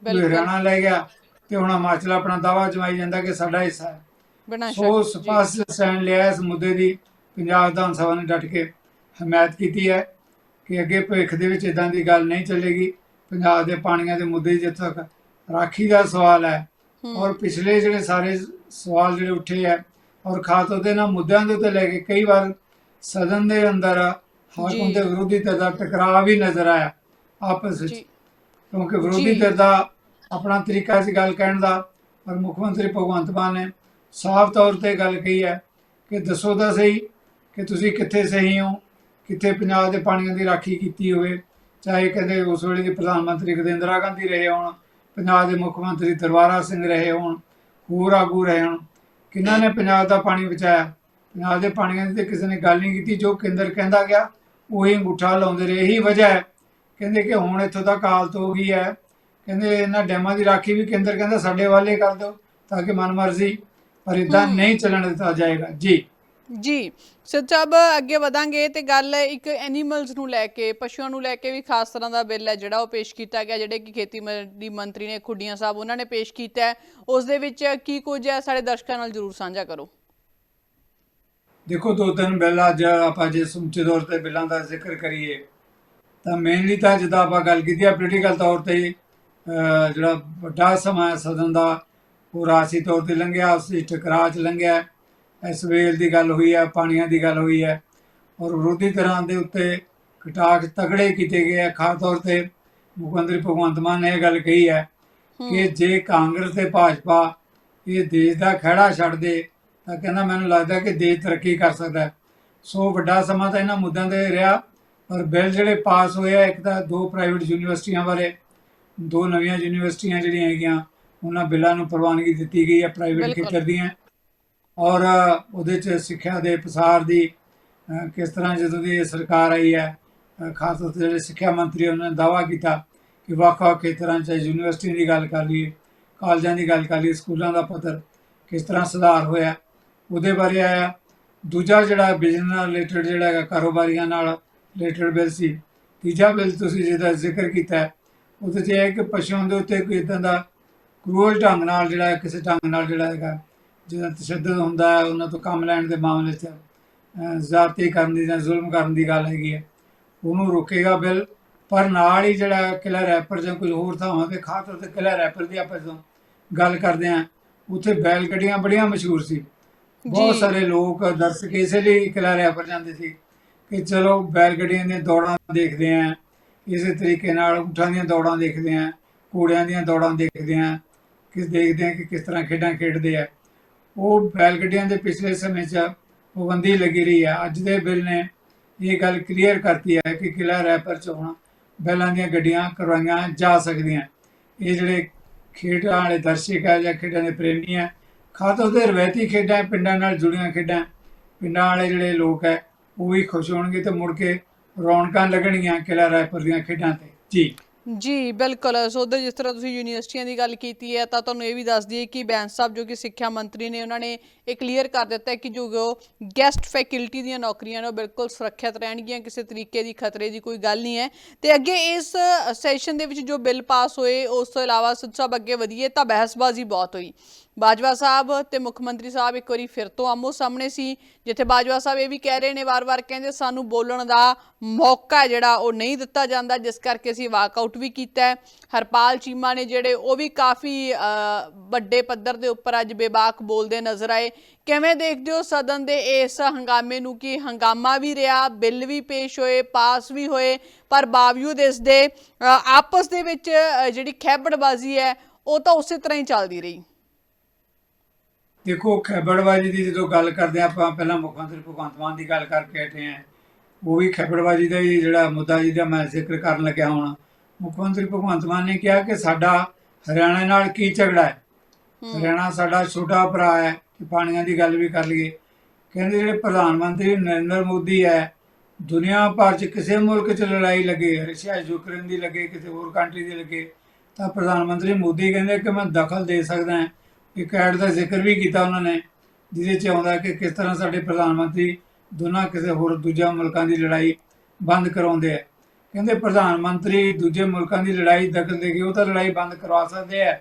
ਕੋਈ। ਹਰਿਆਣਾ ਲੈ ਗਿਆ ਤੇ ਹੁਣ ਹਿਮਾਚਲ ਆਪਣਾ ਦਾਵਾ ਜਮਾਈ ਜਾਂਦਾ ਕਿ ਸਾਡਾ ਹਿੱਸਾ ਹੈ ਬਿਨਾਂ ਸੋ ਸ਼ੱਕ। ਸਪਸ਼ਟ ਸਟੈਂਡ ਲਿਆ ਇਸ ਮੁੱਦੇ ਦੀ ਪੰਜਾਬ ਵਿਧਾਨ ਸਭਾ ਨੇ ਡਟ ਕੇ ਹਮਾਇਤ ਕੀਤੀ ਹੈ ਕਿ ਅੱਗੇ ਭਵਿੱਖ ਦੇ ਵਿੱਚ ਇਦਾਂ ਦੀ ਗੱਲ ਨਹੀਂ ਚੱਲੇਗੀ ਪੰਜਾਬ ਦੇ ਪਾਣੀਆਂ ਦੇ ਮੁੱਦੇ ਜਿੱਥੇ ਤੱਕ ਰਾਖੀ ਦਾ ਸਵਾਲ ਹੈ। ਔਰ ਪਿਛਲੇ ਜਿਹੜੇ ਸਾਰੇ ਸਵਾਲ ਜਿਹੜੇ ਉੱਠੇ ਹੈ ਔਰ ਖਾਸ ਉਹਦੇ ਨਾਲ ਮੁੱਦਿਆਂ ਦੇ ਉੱਤੇ ਲੈ ਕੇ ਕਈ ਵਾਰ ਸਦਨ ਦੇ ਅੰਦਰ ਹਾਕਮ ਜੀ। ਤੇ ਵਿਰੋਧੀ ਧਿਰ ਦਾ ਟਕਰਾਅ ਵੀ ਨਜ਼ਰ ਆਇਆ ਆਪਸ ਵਿੱਚ ਜੀ ਕਿਉਂਕਿ ਵਿਰੋਧੀ ਜੀ। ਧਿਰ ਦਾ ਆਪਣਾ ਤਰੀਕਾ ਸੀ ਗੱਲ ਕਹਿਣ ਦਾ ਪਰ ਮੁੱਖ ਮੰਤਰੀ ਭਗਵੰਤ ਮਾਨ ਨੇ ਸਾਫ਼ ਤੌਰ ਤੇ ਗੱਲ ਕਹੀ ਹੈ ਕਿ ਦੱਸੋ ਤਾਂ ਸਹੀ ਕਿ ਤੁਸੀਂ ਕਿੱਥੇ ਸਹੀ ਹੋ ਕਿੱਥੇ ਪੰਜਾਬ ਦੇ ਪਾਣੀਆਂ ਦੀ ਰਾਖੀ ਕੀਤੀ ਹੋਵੇ ਚਾਹੇ ਕਹਿੰਦੇ ਉਸ ਵੇਲੇ ਦੇ ਪ੍ਰਧਾਨ ਮੰਤਰੀ ਗਦਿੰਦਰਾ ਗਾਂਧੀ ਰਹੇ ਹੋਣ ਪੰਜਾਬ ਦੇ ਮੁੱਖ ਮੰਤਰੀ ਦਰਬਾਰਾ ਸਿੰਘ ਰਹੇ ਹੋਣ ਹੋਰ ਆਗੂ ਰਹੇ ਹੋਣ ਕਿਹਨਾਂ ਨੇ ਪੰਜਾਬ ਦਾ ਪਾਣੀ ਬਚਾਇਆ ਪੰਜਾਬ ਦੇ ਪਾਣੀਆਂ ਦੀ ਤੇ ਕਿਸੇ ਨੇ ਗੱਲ ਨਹੀਂ ਕੀਤੀ ਜੋ ਕੇਂਦਰ ਕਹਿੰਦਾ ਗਿਆ ਉਹੀ ਅੰਗੂਠਾ ਲਾਉਂਦੇ ਰਹੇ। ਇਹੀ ਵਜ੍ਹਾ ਹੈ। ਕਹਿੰਦੇ ਕਿ ਹੁਣ ਇੱਥੋਂ ਤੱਕ ਹਾਲਤ ਹੋ ਗਈ ਹੈ। ਕਹਿੰਦੇ ਇਹਨਾਂ ਡੈਮਾਂ ਦੀ ਰਾਖੀ ਵੀ ਕੇਂਦਰ ਕਹਿੰਦਾ ਸਾਡੇ ਵਾਲੇ ਕਰ ਦਿਓ ਤਾਂ ਕਿ ਮਨਮਰਜ਼ੀ ਪਰ ਇਦਾਂ। ਨਹੀਂ ਚੱਲਣ ਦਿੱਤਾ ਜਾਏਗਾ। ਜੀ। ਜੀ। ਸੱਚਾਬ ਅੱਗੇ ਵਧਾਂਗੇ ਤੇ ਗੱਲ ਇੱਕ ਐਨੀਮਲਸ ਨੂੰ ਲੈ ਕੇ ਪਸ਼ੂਆਂ ਨੂੰ ਲੈ ਕੇ ਵੀ ਖਾਸ ਤਰ੍ਹਾਂ ਦਾ ਬਿੱਲ ਹੈ ਜਿਹੜਾ ਉਹ ਪੇਸ਼ ਕੀਤਾ ਗਿਆ ਜਿਹੜੇ ਕਿ ਖੇਤੀਬਾੜੀ ਮੰਤਰੀ ਨੇ ਖੁੱਡੀਆਂ ਸਾਹਿਬ ਉਹਨਾਂ ਨੇ ਪੇਸ਼ ਕੀਤਾ ਹੈ। ਉਸ ਦੇ ਵਿੱਚ ਕੀ ਕੁਝ ਹੈ ਸਾਡੇ ਦਰਸ਼ਕਾਂ ਨਾਲ ਜਰੂਰ ਸਾਂਝਾ ਕਰੋ। ਦੇਖੋ ਦੋ ਤਿੰਨ ਬਿੱਲ ਅੱਜ ਆਪਾਂ ਜੇ ਸਮੁੱਚੇ ਤੌਰ ਤੇ ਬਿੱਲਾਂ ਦਾ ਜ਼ਿਕਰ ਕਰੀਏ ਤਾਂ ਮੇਨਲੀ ਤਾਂ ਜਿੱਦਾਂ ਆਪਾਂ ਗੱਲ ਕੀਤੀ ਆ ਪੋਲੀਟੀਕਲ ਤੌਰ ਤੇ ਜਿਹੜਾ ਵੱਡਾ ਸਮਾਂ ਸਦਨ ਦਾ ਉਹ ਰਾਸੀ ਤੌਰ ਤੇ ਲੰਘਿਆ ਉਸ ਵਿੱਚ ਟਕਰਾਅ ਚ ਲੰਘਿਆ ਇਸ ਵੇਲ ਦੀ ਗੱਲ ਹੋਈ ਹੈ ਪਾਣੀਆਂ ਦੀ ਗੱਲ ਹੋਈ ਹੈ ਔਰ ਵਿਰੋਧੀ ਤਰ੍ਹਾਂ ਦੇ ਉੱਤੇ ਕਟਾਕ ਤਗੜੇ ਕੀਤੇ ਗਏ ਆ ਖਾਸ ਤੌਰ ਤੇ ਮੁੱਖ ਮੰਤਰੀ ਭਗਵੰਤ ਮਾਨ ਨੇ ਇਹ ਗੱਲ ਕਹੀ ਹੈ। ਕਿ ਜੇ ਕਾਂਗਰਸ ਤੇ ਭਾਜਪਾ ਇਹ ਦੇਸ਼ ਦਾ ਖਹਿੜਾ ਛੱਡ ਦੇ ਤਾਂ ਕਹਿੰਦਾ ਮੈਨੂੰ ਲੱਗਦਾ ਕਿ ਦੇਸ਼ ਤਰੱਕੀ ਕਰ ਸਕਦਾ ਹੈ। ਸੋ ਵੱਡਾ ਸਮਾਂ ਤਾਂ ਇਹਨਾਂ ਮੁੱਦਿਆਂ ਤੇ ਰਿਹਾ ਪਰ ਬਿੱਲ ਜਿਹੜੇ ਪਾਸ ਹੋਏ ਆ ਇੱਕ ਤਾਂ ਦੋ ਪ੍ਰਾਈਵੇਟ ਯੂਨੀਵਰਸਿਟੀਆਂ ਬਾਰੇ ਦੋ ਨਵੀਆਂ ਯੂਨੀਵਰਸਿਟੀਆਂ ਜਿਹੜੀਆਂ ਹੈਗੀਆਂ ਉਹਨਾਂ ਬਿੱਲਾਂ ਨੂੰ ਪ੍ਰਵਾਨਗੀ ਦਿੱਤੀ ਗਈ ਹੈ ਪ੍ਰਾਈਵੇਟ। ਖੇਤਰ ਦੀਆਂ। ਔਰ ਉਹਦੇ ਚ ਸਿੱਖਿਆ ਦੇ ਪ੍ਰਸਾਰ ਦੀ ਕਿਸ ਤਰ੍ਹਾਂ ਜਦੋਂ ਦੀ ਸਰਕਾਰ ਆਈ ਹੈ ਖਾਸ ਤੌਰ ਤੇ ਜਿਹੜੇ ਸਿੱਖਿਆ ਮੰਤਰੀ ਉਹਨਾਂ ਨੇ ਦਾਅਵਾ ਕੀਤਾ ਕਿ ਵੱਖ-ਵੱਖ ਖੇਤਰਾਂ 'ਚ ਯੂਨੀਵਰਸਿਟੀ ਦੀ ਗੱਲ ਕਰ ਲਈਏ ਕਾਲਜਾਂ ਦੀ ਗੱਲ ਕਰ ਲਈਏ ਸਕੂਲਾਂ ਦਾ ਪੱਧਰ ਕਿਸ ਤਰ੍ਹਾਂ ਸੁਧਾਰ ਹੋਇਆ। ਉਹਦੇ ਬਾਰੇ ਆਇਆ। ਦੂਜਾ ਜਿਹੜਾ ਬਿਜ਼ਨਸ ਨਾਲ ਰਿਲੇਟਡ ਜਿਹੜਾ ਹੈਗਾ ਕਾਰੋਬਾਰੀਆਂ ਨਾਲ ਰਿਲੇਟਡ ਬਿੱਲ ਸੀ। ਤੀਜਾ ਬਿੱਲ ਤੁਸੀਂ ਜਿਹਦਾ ਜ਼ਿਕਰ ਕੀਤਾ ਉਹਦੇ 'ਚ ਇਹ ਹੈ ਕਿ ਪਸ਼ੂਆਂ ਦੇ ਉੱਤੇ ਕੋਈ ਇਦਾਂ ਦਾ ਕਰੂਅਲ ਢੰਗ ਨਾਲ ਜਿਹੜਾ ਕਿਸੇ ਢੰਗ ਨਾਲ ਜਿਹੜਾ ਹੈਗਾ ਜਿਹਦਾ ਤਸ਼ੱਦਦ ਹੁੰਦਾ ਹੈ ਉਹਨਾਂ ਤੋਂ ਕੰਮ ਲੈਣ ਦੇ ਮਾਮਲੇ 'ਚ ਅਹ, ਕਰਨ ਦੀ ਜਾਂ ਜ਼ੁਲਮ ਕਰਨ ਦੀ ਗੱਲ ਹੈਗੀ ਹੈ ਉਹਨੂੰ ਰੋਕੇਗਾ ਬਿੱਲ ਪਰ ਨਾਲ ਹੀ ਜਿਹੜਾ ਕਿਲਾ ਰੈਪਰ ਜਾਂ ਕੁਝ ਹੋਰ ਥਾਵਾਂ ਤੇ ਖਾਸ ਤੌਰ ਤੇ ਕਿਲਾ ਰੈਪਰ ਦੀ ਆਪਾਂ ਜਦੋਂ ਗੱਲ ਕਰਦੇ ਹਾਂ ਉੱਥੇ ਬੈਲ ਗੱਡੀਆਂ ਬੜੀਆਂ ਮਸ਼ਹੂਰ ਸੀ। ਬਹੁਤ ਸਾਰੇ ਲੋਕ ਦਰਸ਼ਕ ਇਸੇ ਲਈ ਕਿਲਾ ਰੈਪਰ ਜਾਂਦੇ ਸੀ ਕਿ ਚਲੋ ਬੈਲ ਗੱਡੀਆਂ ਦੀਆਂ ਦੌੜਾਂ ਦੇਖਦੇ ਆਂ ਇਸੇ ਤਰੀਕੇ ਨਾਲ ਊਠਾਂ ਦੀਆਂ ਦੌੜਾਂ ਦੇਖਦੇ ਆਂ, ਘੋੜਿਆਂ ਦੀਆਂ ਦੌੜਾਂ ਦੇਖਦੇ ਆਂ, ਕਿ ਦੇਖਦੇ ਆਂ ਕਿ ਕਿਸ ਤਰ੍ਹਾਂ ਖੇਡਾਂ ਖੇਡਦੇ ਆ। ਉਹ ਬੈਲ ਗੱਡੀਆਂ ਦੇ ਪਿਛਲੇ ਸਮੇਂ 'ਚ ਪਾਬੰਦੀ ਲੱਗੀ ਰਹੀ ਹੈ ਅੱਜ ਦੇ ਬਿੱਲ ਨੇ ਇਹ ਗੱਲ ਕਲੀਅਰ ਕਰਤੀ ਹੈ ਕਿ ਕਿਲਾ ਰੈਪਰ 'ਚ ਹੁਣ ਬੈਲਾਂ ਦੀਆਂ ਗੱਡੀਆਂ ਕਰਵਾਈਆਂ ਜਾ ਸਕਦੀਆਂ। ਇਹ ਜਿਹੜੇ ਖੇਡਾਂ ਵਾਲੇ ਦਰਸ਼ਕ ਹੈ ਜਾਂ ਖੇਡਾਂ ਦੇ ਪ੍ਰੇਮੀ ਹੈ ਖਾਸ ਤੌਰ ਤੇ ਰਵਾਇਤੀ ਖੇਡਾਂ, ਪਿੰਡਾਂ ਨਾਲ ਜੁੜੀਆਂ ਖੇਡਾਂ, ਪਿੰਡਾਂ ਵਾਲੇ ਜਿਹੜੇ ਲੋਕ ਹੈ, ਉਹ ਵੀ ਖੁਸ਼ ਹੋਣਗੇ ਤੇ ਮੁੜ ਕੇ ਰੌਣਕਾਂ ਲੱਗਣਗੀਆਂ ਕਿਲਾ ਰਾਏਪੁਰ ਦੀਆਂ ਖੇਡਾਂ ਤੇ। ਜੀ। ਜੀ, ਬਿਲਕੁਲ। ਸੋ ਉੱਧਰ ਜਿਸ ਤਰ੍ਹਾਂ ਤੁਸੀਂ ਯੂਨੀਵਰਸਿਟੀਆਂ ਦੀ ਗੱਲ ਕੀਤੀ ਹੈ, ਤਾਂ ਤੁਹਾਨੂੰ ਇਹ ਵੀ ਦੱਸ ਦਈਏ ਕਿ ਬੈਂਸ ਸਾਹਿਬ ਜੋ ਕਿ ਸਿੱਖਿਆ ਮੰਤਰੀ ਨੇ, ਉਹਨਾਂ ਨੇ ਇਹ ਕਲੀਅਰ ਕਰ ਦਿੱਤਾ ਹੈ ਕਿ ਜੋ ਗੈਸਟ ਫੈਕਲਟੀ ਦੀਆਂ ਨੌਕਰੀਆਂ ਨੇ, ਉਹ ਬਿਲਕੁਲ ਸੁਰੱਖਿਅਤ ਰਹਿਣਗੀਆਂ, ਕਿਸੇ ਤਰੀਕੇ ਦੀ ਖਤਰੇ ਦੀ ਕੋਈ ਗੱਲ ਨਹੀਂ ਹੈ। ਤੇ ਅੱਗੇ ਇਸ ਸੈਸ਼ਨ ਦੇ ਵਿੱਚ ਜੋ ਬਿੱਲ ਪਾਸ ਹੋਏ, ਉਸ ਤੋਂ ਇਲਾਵਾ ਸਿੱਧ ਸਾਹਿਬ ਅੱਗੇ ਵਧੀਏ, ਤਾਂ ਬਹਿਸਬਾਜ਼ੀ ਬਹੁਤ ਹੋਈ। ਬਾਜਵਾ ਸਾਹਿਬ ਤੇ ਮੁੱਖ ਮੰਤਰੀ ਸਾਹਿਬ ਇੱਕ ਵਾਰੀ ਫਿਰ ਤੋਂ ਆਮੋ ਸਾਹਮਣੇ ਸੀ, ਜਿੱਥੇ ਬਾਜਵਾ ਸਾਹਿਬ ਇਹ ਵੀ ਕਹਿ ਰਹੇ ਨੇ ਵਾਰ-ਵਾਰ ਕਹਿੰਦੇ ਸਾਨੂੰ ਬੋਲਣ ਦਾ ਮੌਕਾ ਹੈ ਜਿਹੜਾ ਉਹ ਨਹੀਂ ਦਿੱਤਾ ਜਾਂਦਾ, ਜਿਸ ਕਰਕੇ ਅਸੀਂ ਵਾਕਆਊਟ ਵੀ ਕੀਤਾ ਹੈ। ਹਰਪਾਲ ਚੀਮਾ ਨੇ ਜਿਹੜੇ ਉਹ ਵੀ ਕਾਫੀ ਵੱਡੇ ਪੱਧਰ ਦੇ ਉੱਪਰ ਅੱਜ ਬੇਬਾਕ ਬੋਲਦੇ ਨਜ਼ਰ ਆਏ। ਕਿਵੇਂ ਦੇਖਦੇ ਹੋ ਸਦਨ ਦੇ ਇਸ ਹੰਗਾਮੇ ਨੂੰ? ਕਿ ਹੰਗਾਮਾ ਵੀ ਰਿਹਾ, ਬਿੱਲ ਵੀ ਪੇਸ਼ ਹੋਏ, ਪਾਸ ਵੀ ਹੋਏ, ਪਰ ਬਾਵਜੂਦ ਇਸ ਦੇ ਆਪਸ ਦੇ ਵਿੱਚ ਜਿਹੜੀ ਖੈਬੜਬਾਜ਼ੀ ਹੈ, ਉਹ ਤਾਂ ਉਸੇ ਤਰ੍ਹਾਂ ਹੀ ਚੱਲਦੀ ਰਹੀ। ਦੇਖੋ ਖੈਬੜਬਾਜੀ ਦੀ ਜਦੋਂ ਗੱਲ ਕਰਦੇ ਆਪਾਂ ਪਹਿਲਾਂ ਮੁੱਖ ਮੰਤਰੀ ਭਗਵੰਤ ਮਾਨ ਦੀ ਗੱਲ ਕਰਕੇ ਹਟੇ ਹਾਂ। ਉਹ ਵੀ ਖੈਬੜਬਾਜੀ ਦਾ ਹੀ ਜਿਹੜਾ ਮੁੱਦਾ ਜਿਹਦਾ ਮੈਂ ਜ਼ਿਕਰ ਕਰਨ ਲੱਗਿਆ ਹੁਣ। ਮੁੱਖ ਮੰਤਰੀ ਭਗਵੰਤ ਮਾਨ ਨੇ ਕਿਹਾ ਕਿ ਸਾਡਾ ਹਰਿਆਣਾ ਨਾਲ ਕੀ ਝਗੜਾ ਹੈ? ਹਰਿਆਣਾ ਸਾਡਾ ਛੋਟਾ ਭਰਾ ਹੈ ਕਿ ਪਾਣੀਆਂ ਦੀ ਗੱਲ ਵੀ ਕਰ ਲਈਏ। ਕਹਿੰਦੇ ਜਿਹੜੇ ਪ੍ਰਧਾਨ ਮੰਤਰੀ ਨਰਿੰਦਰ ਮੋਦੀ ਹੈ ਦੁਨੀਆ ਭਰ 'ਚ ਕਿਸੇ ਮੁਲਕ 'ਚ ਲੜਾਈ ਲੱਗੇ ਰਸ਼ੀਆ ਯੂਕਰੇਨ ਦੀ ਲੱਗੇ ਕਿਸੇ ਹੋਰ ਕੰਟਰੀ ਦੀ ਲੱਗੇ ਤਾਂ ਪ੍ਰਧਾਨ ਮੰਤਰੀ ਮੋਦੀ ਕਹਿੰਦੇ ਕਿ ਮੈਂ ਦਖਲ ਦੇ ਸਕਦਾ ਹਾਂ। ਇੱਕ ਐਡ ਦਾ ਜ਼ਿਕਰ ਵੀ ਕੀਤਾ ਉਹਨਾਂ ਨੇ, ਜਿਹਦੇ 'ਚ ਆਉਂਦਾ ਕਿ ਕਿਸ ਤਰ੍ਹਾਂ ਸਾਡੇ ਪ੍ਰਧਾਨ ਮੰਤਰੀ ਦੋਨਾਂ ਕਿਸੇ ਹੋਰ ਦੂਜਾ ਮੁਲਕਾਂ ਦੀ ਲੜਾਈ ਬੰਦ ਕਰਾਉਂਦੇ ਆ। ਕਹਿੰਦੇ ਪ੍ਰਧਾਨ ਮੰਤਰੀ ਦੂਜੇ ਮੁਲਕਾਂ ਦੀ ਲੜਾਈ ਦਖਲ ਦੇ ਕੇ ਉਹ ਤਾਂ ਲੜਾਈ ਬੰਦ ਕਰਵਾ ਸਕਦੇ ਆ।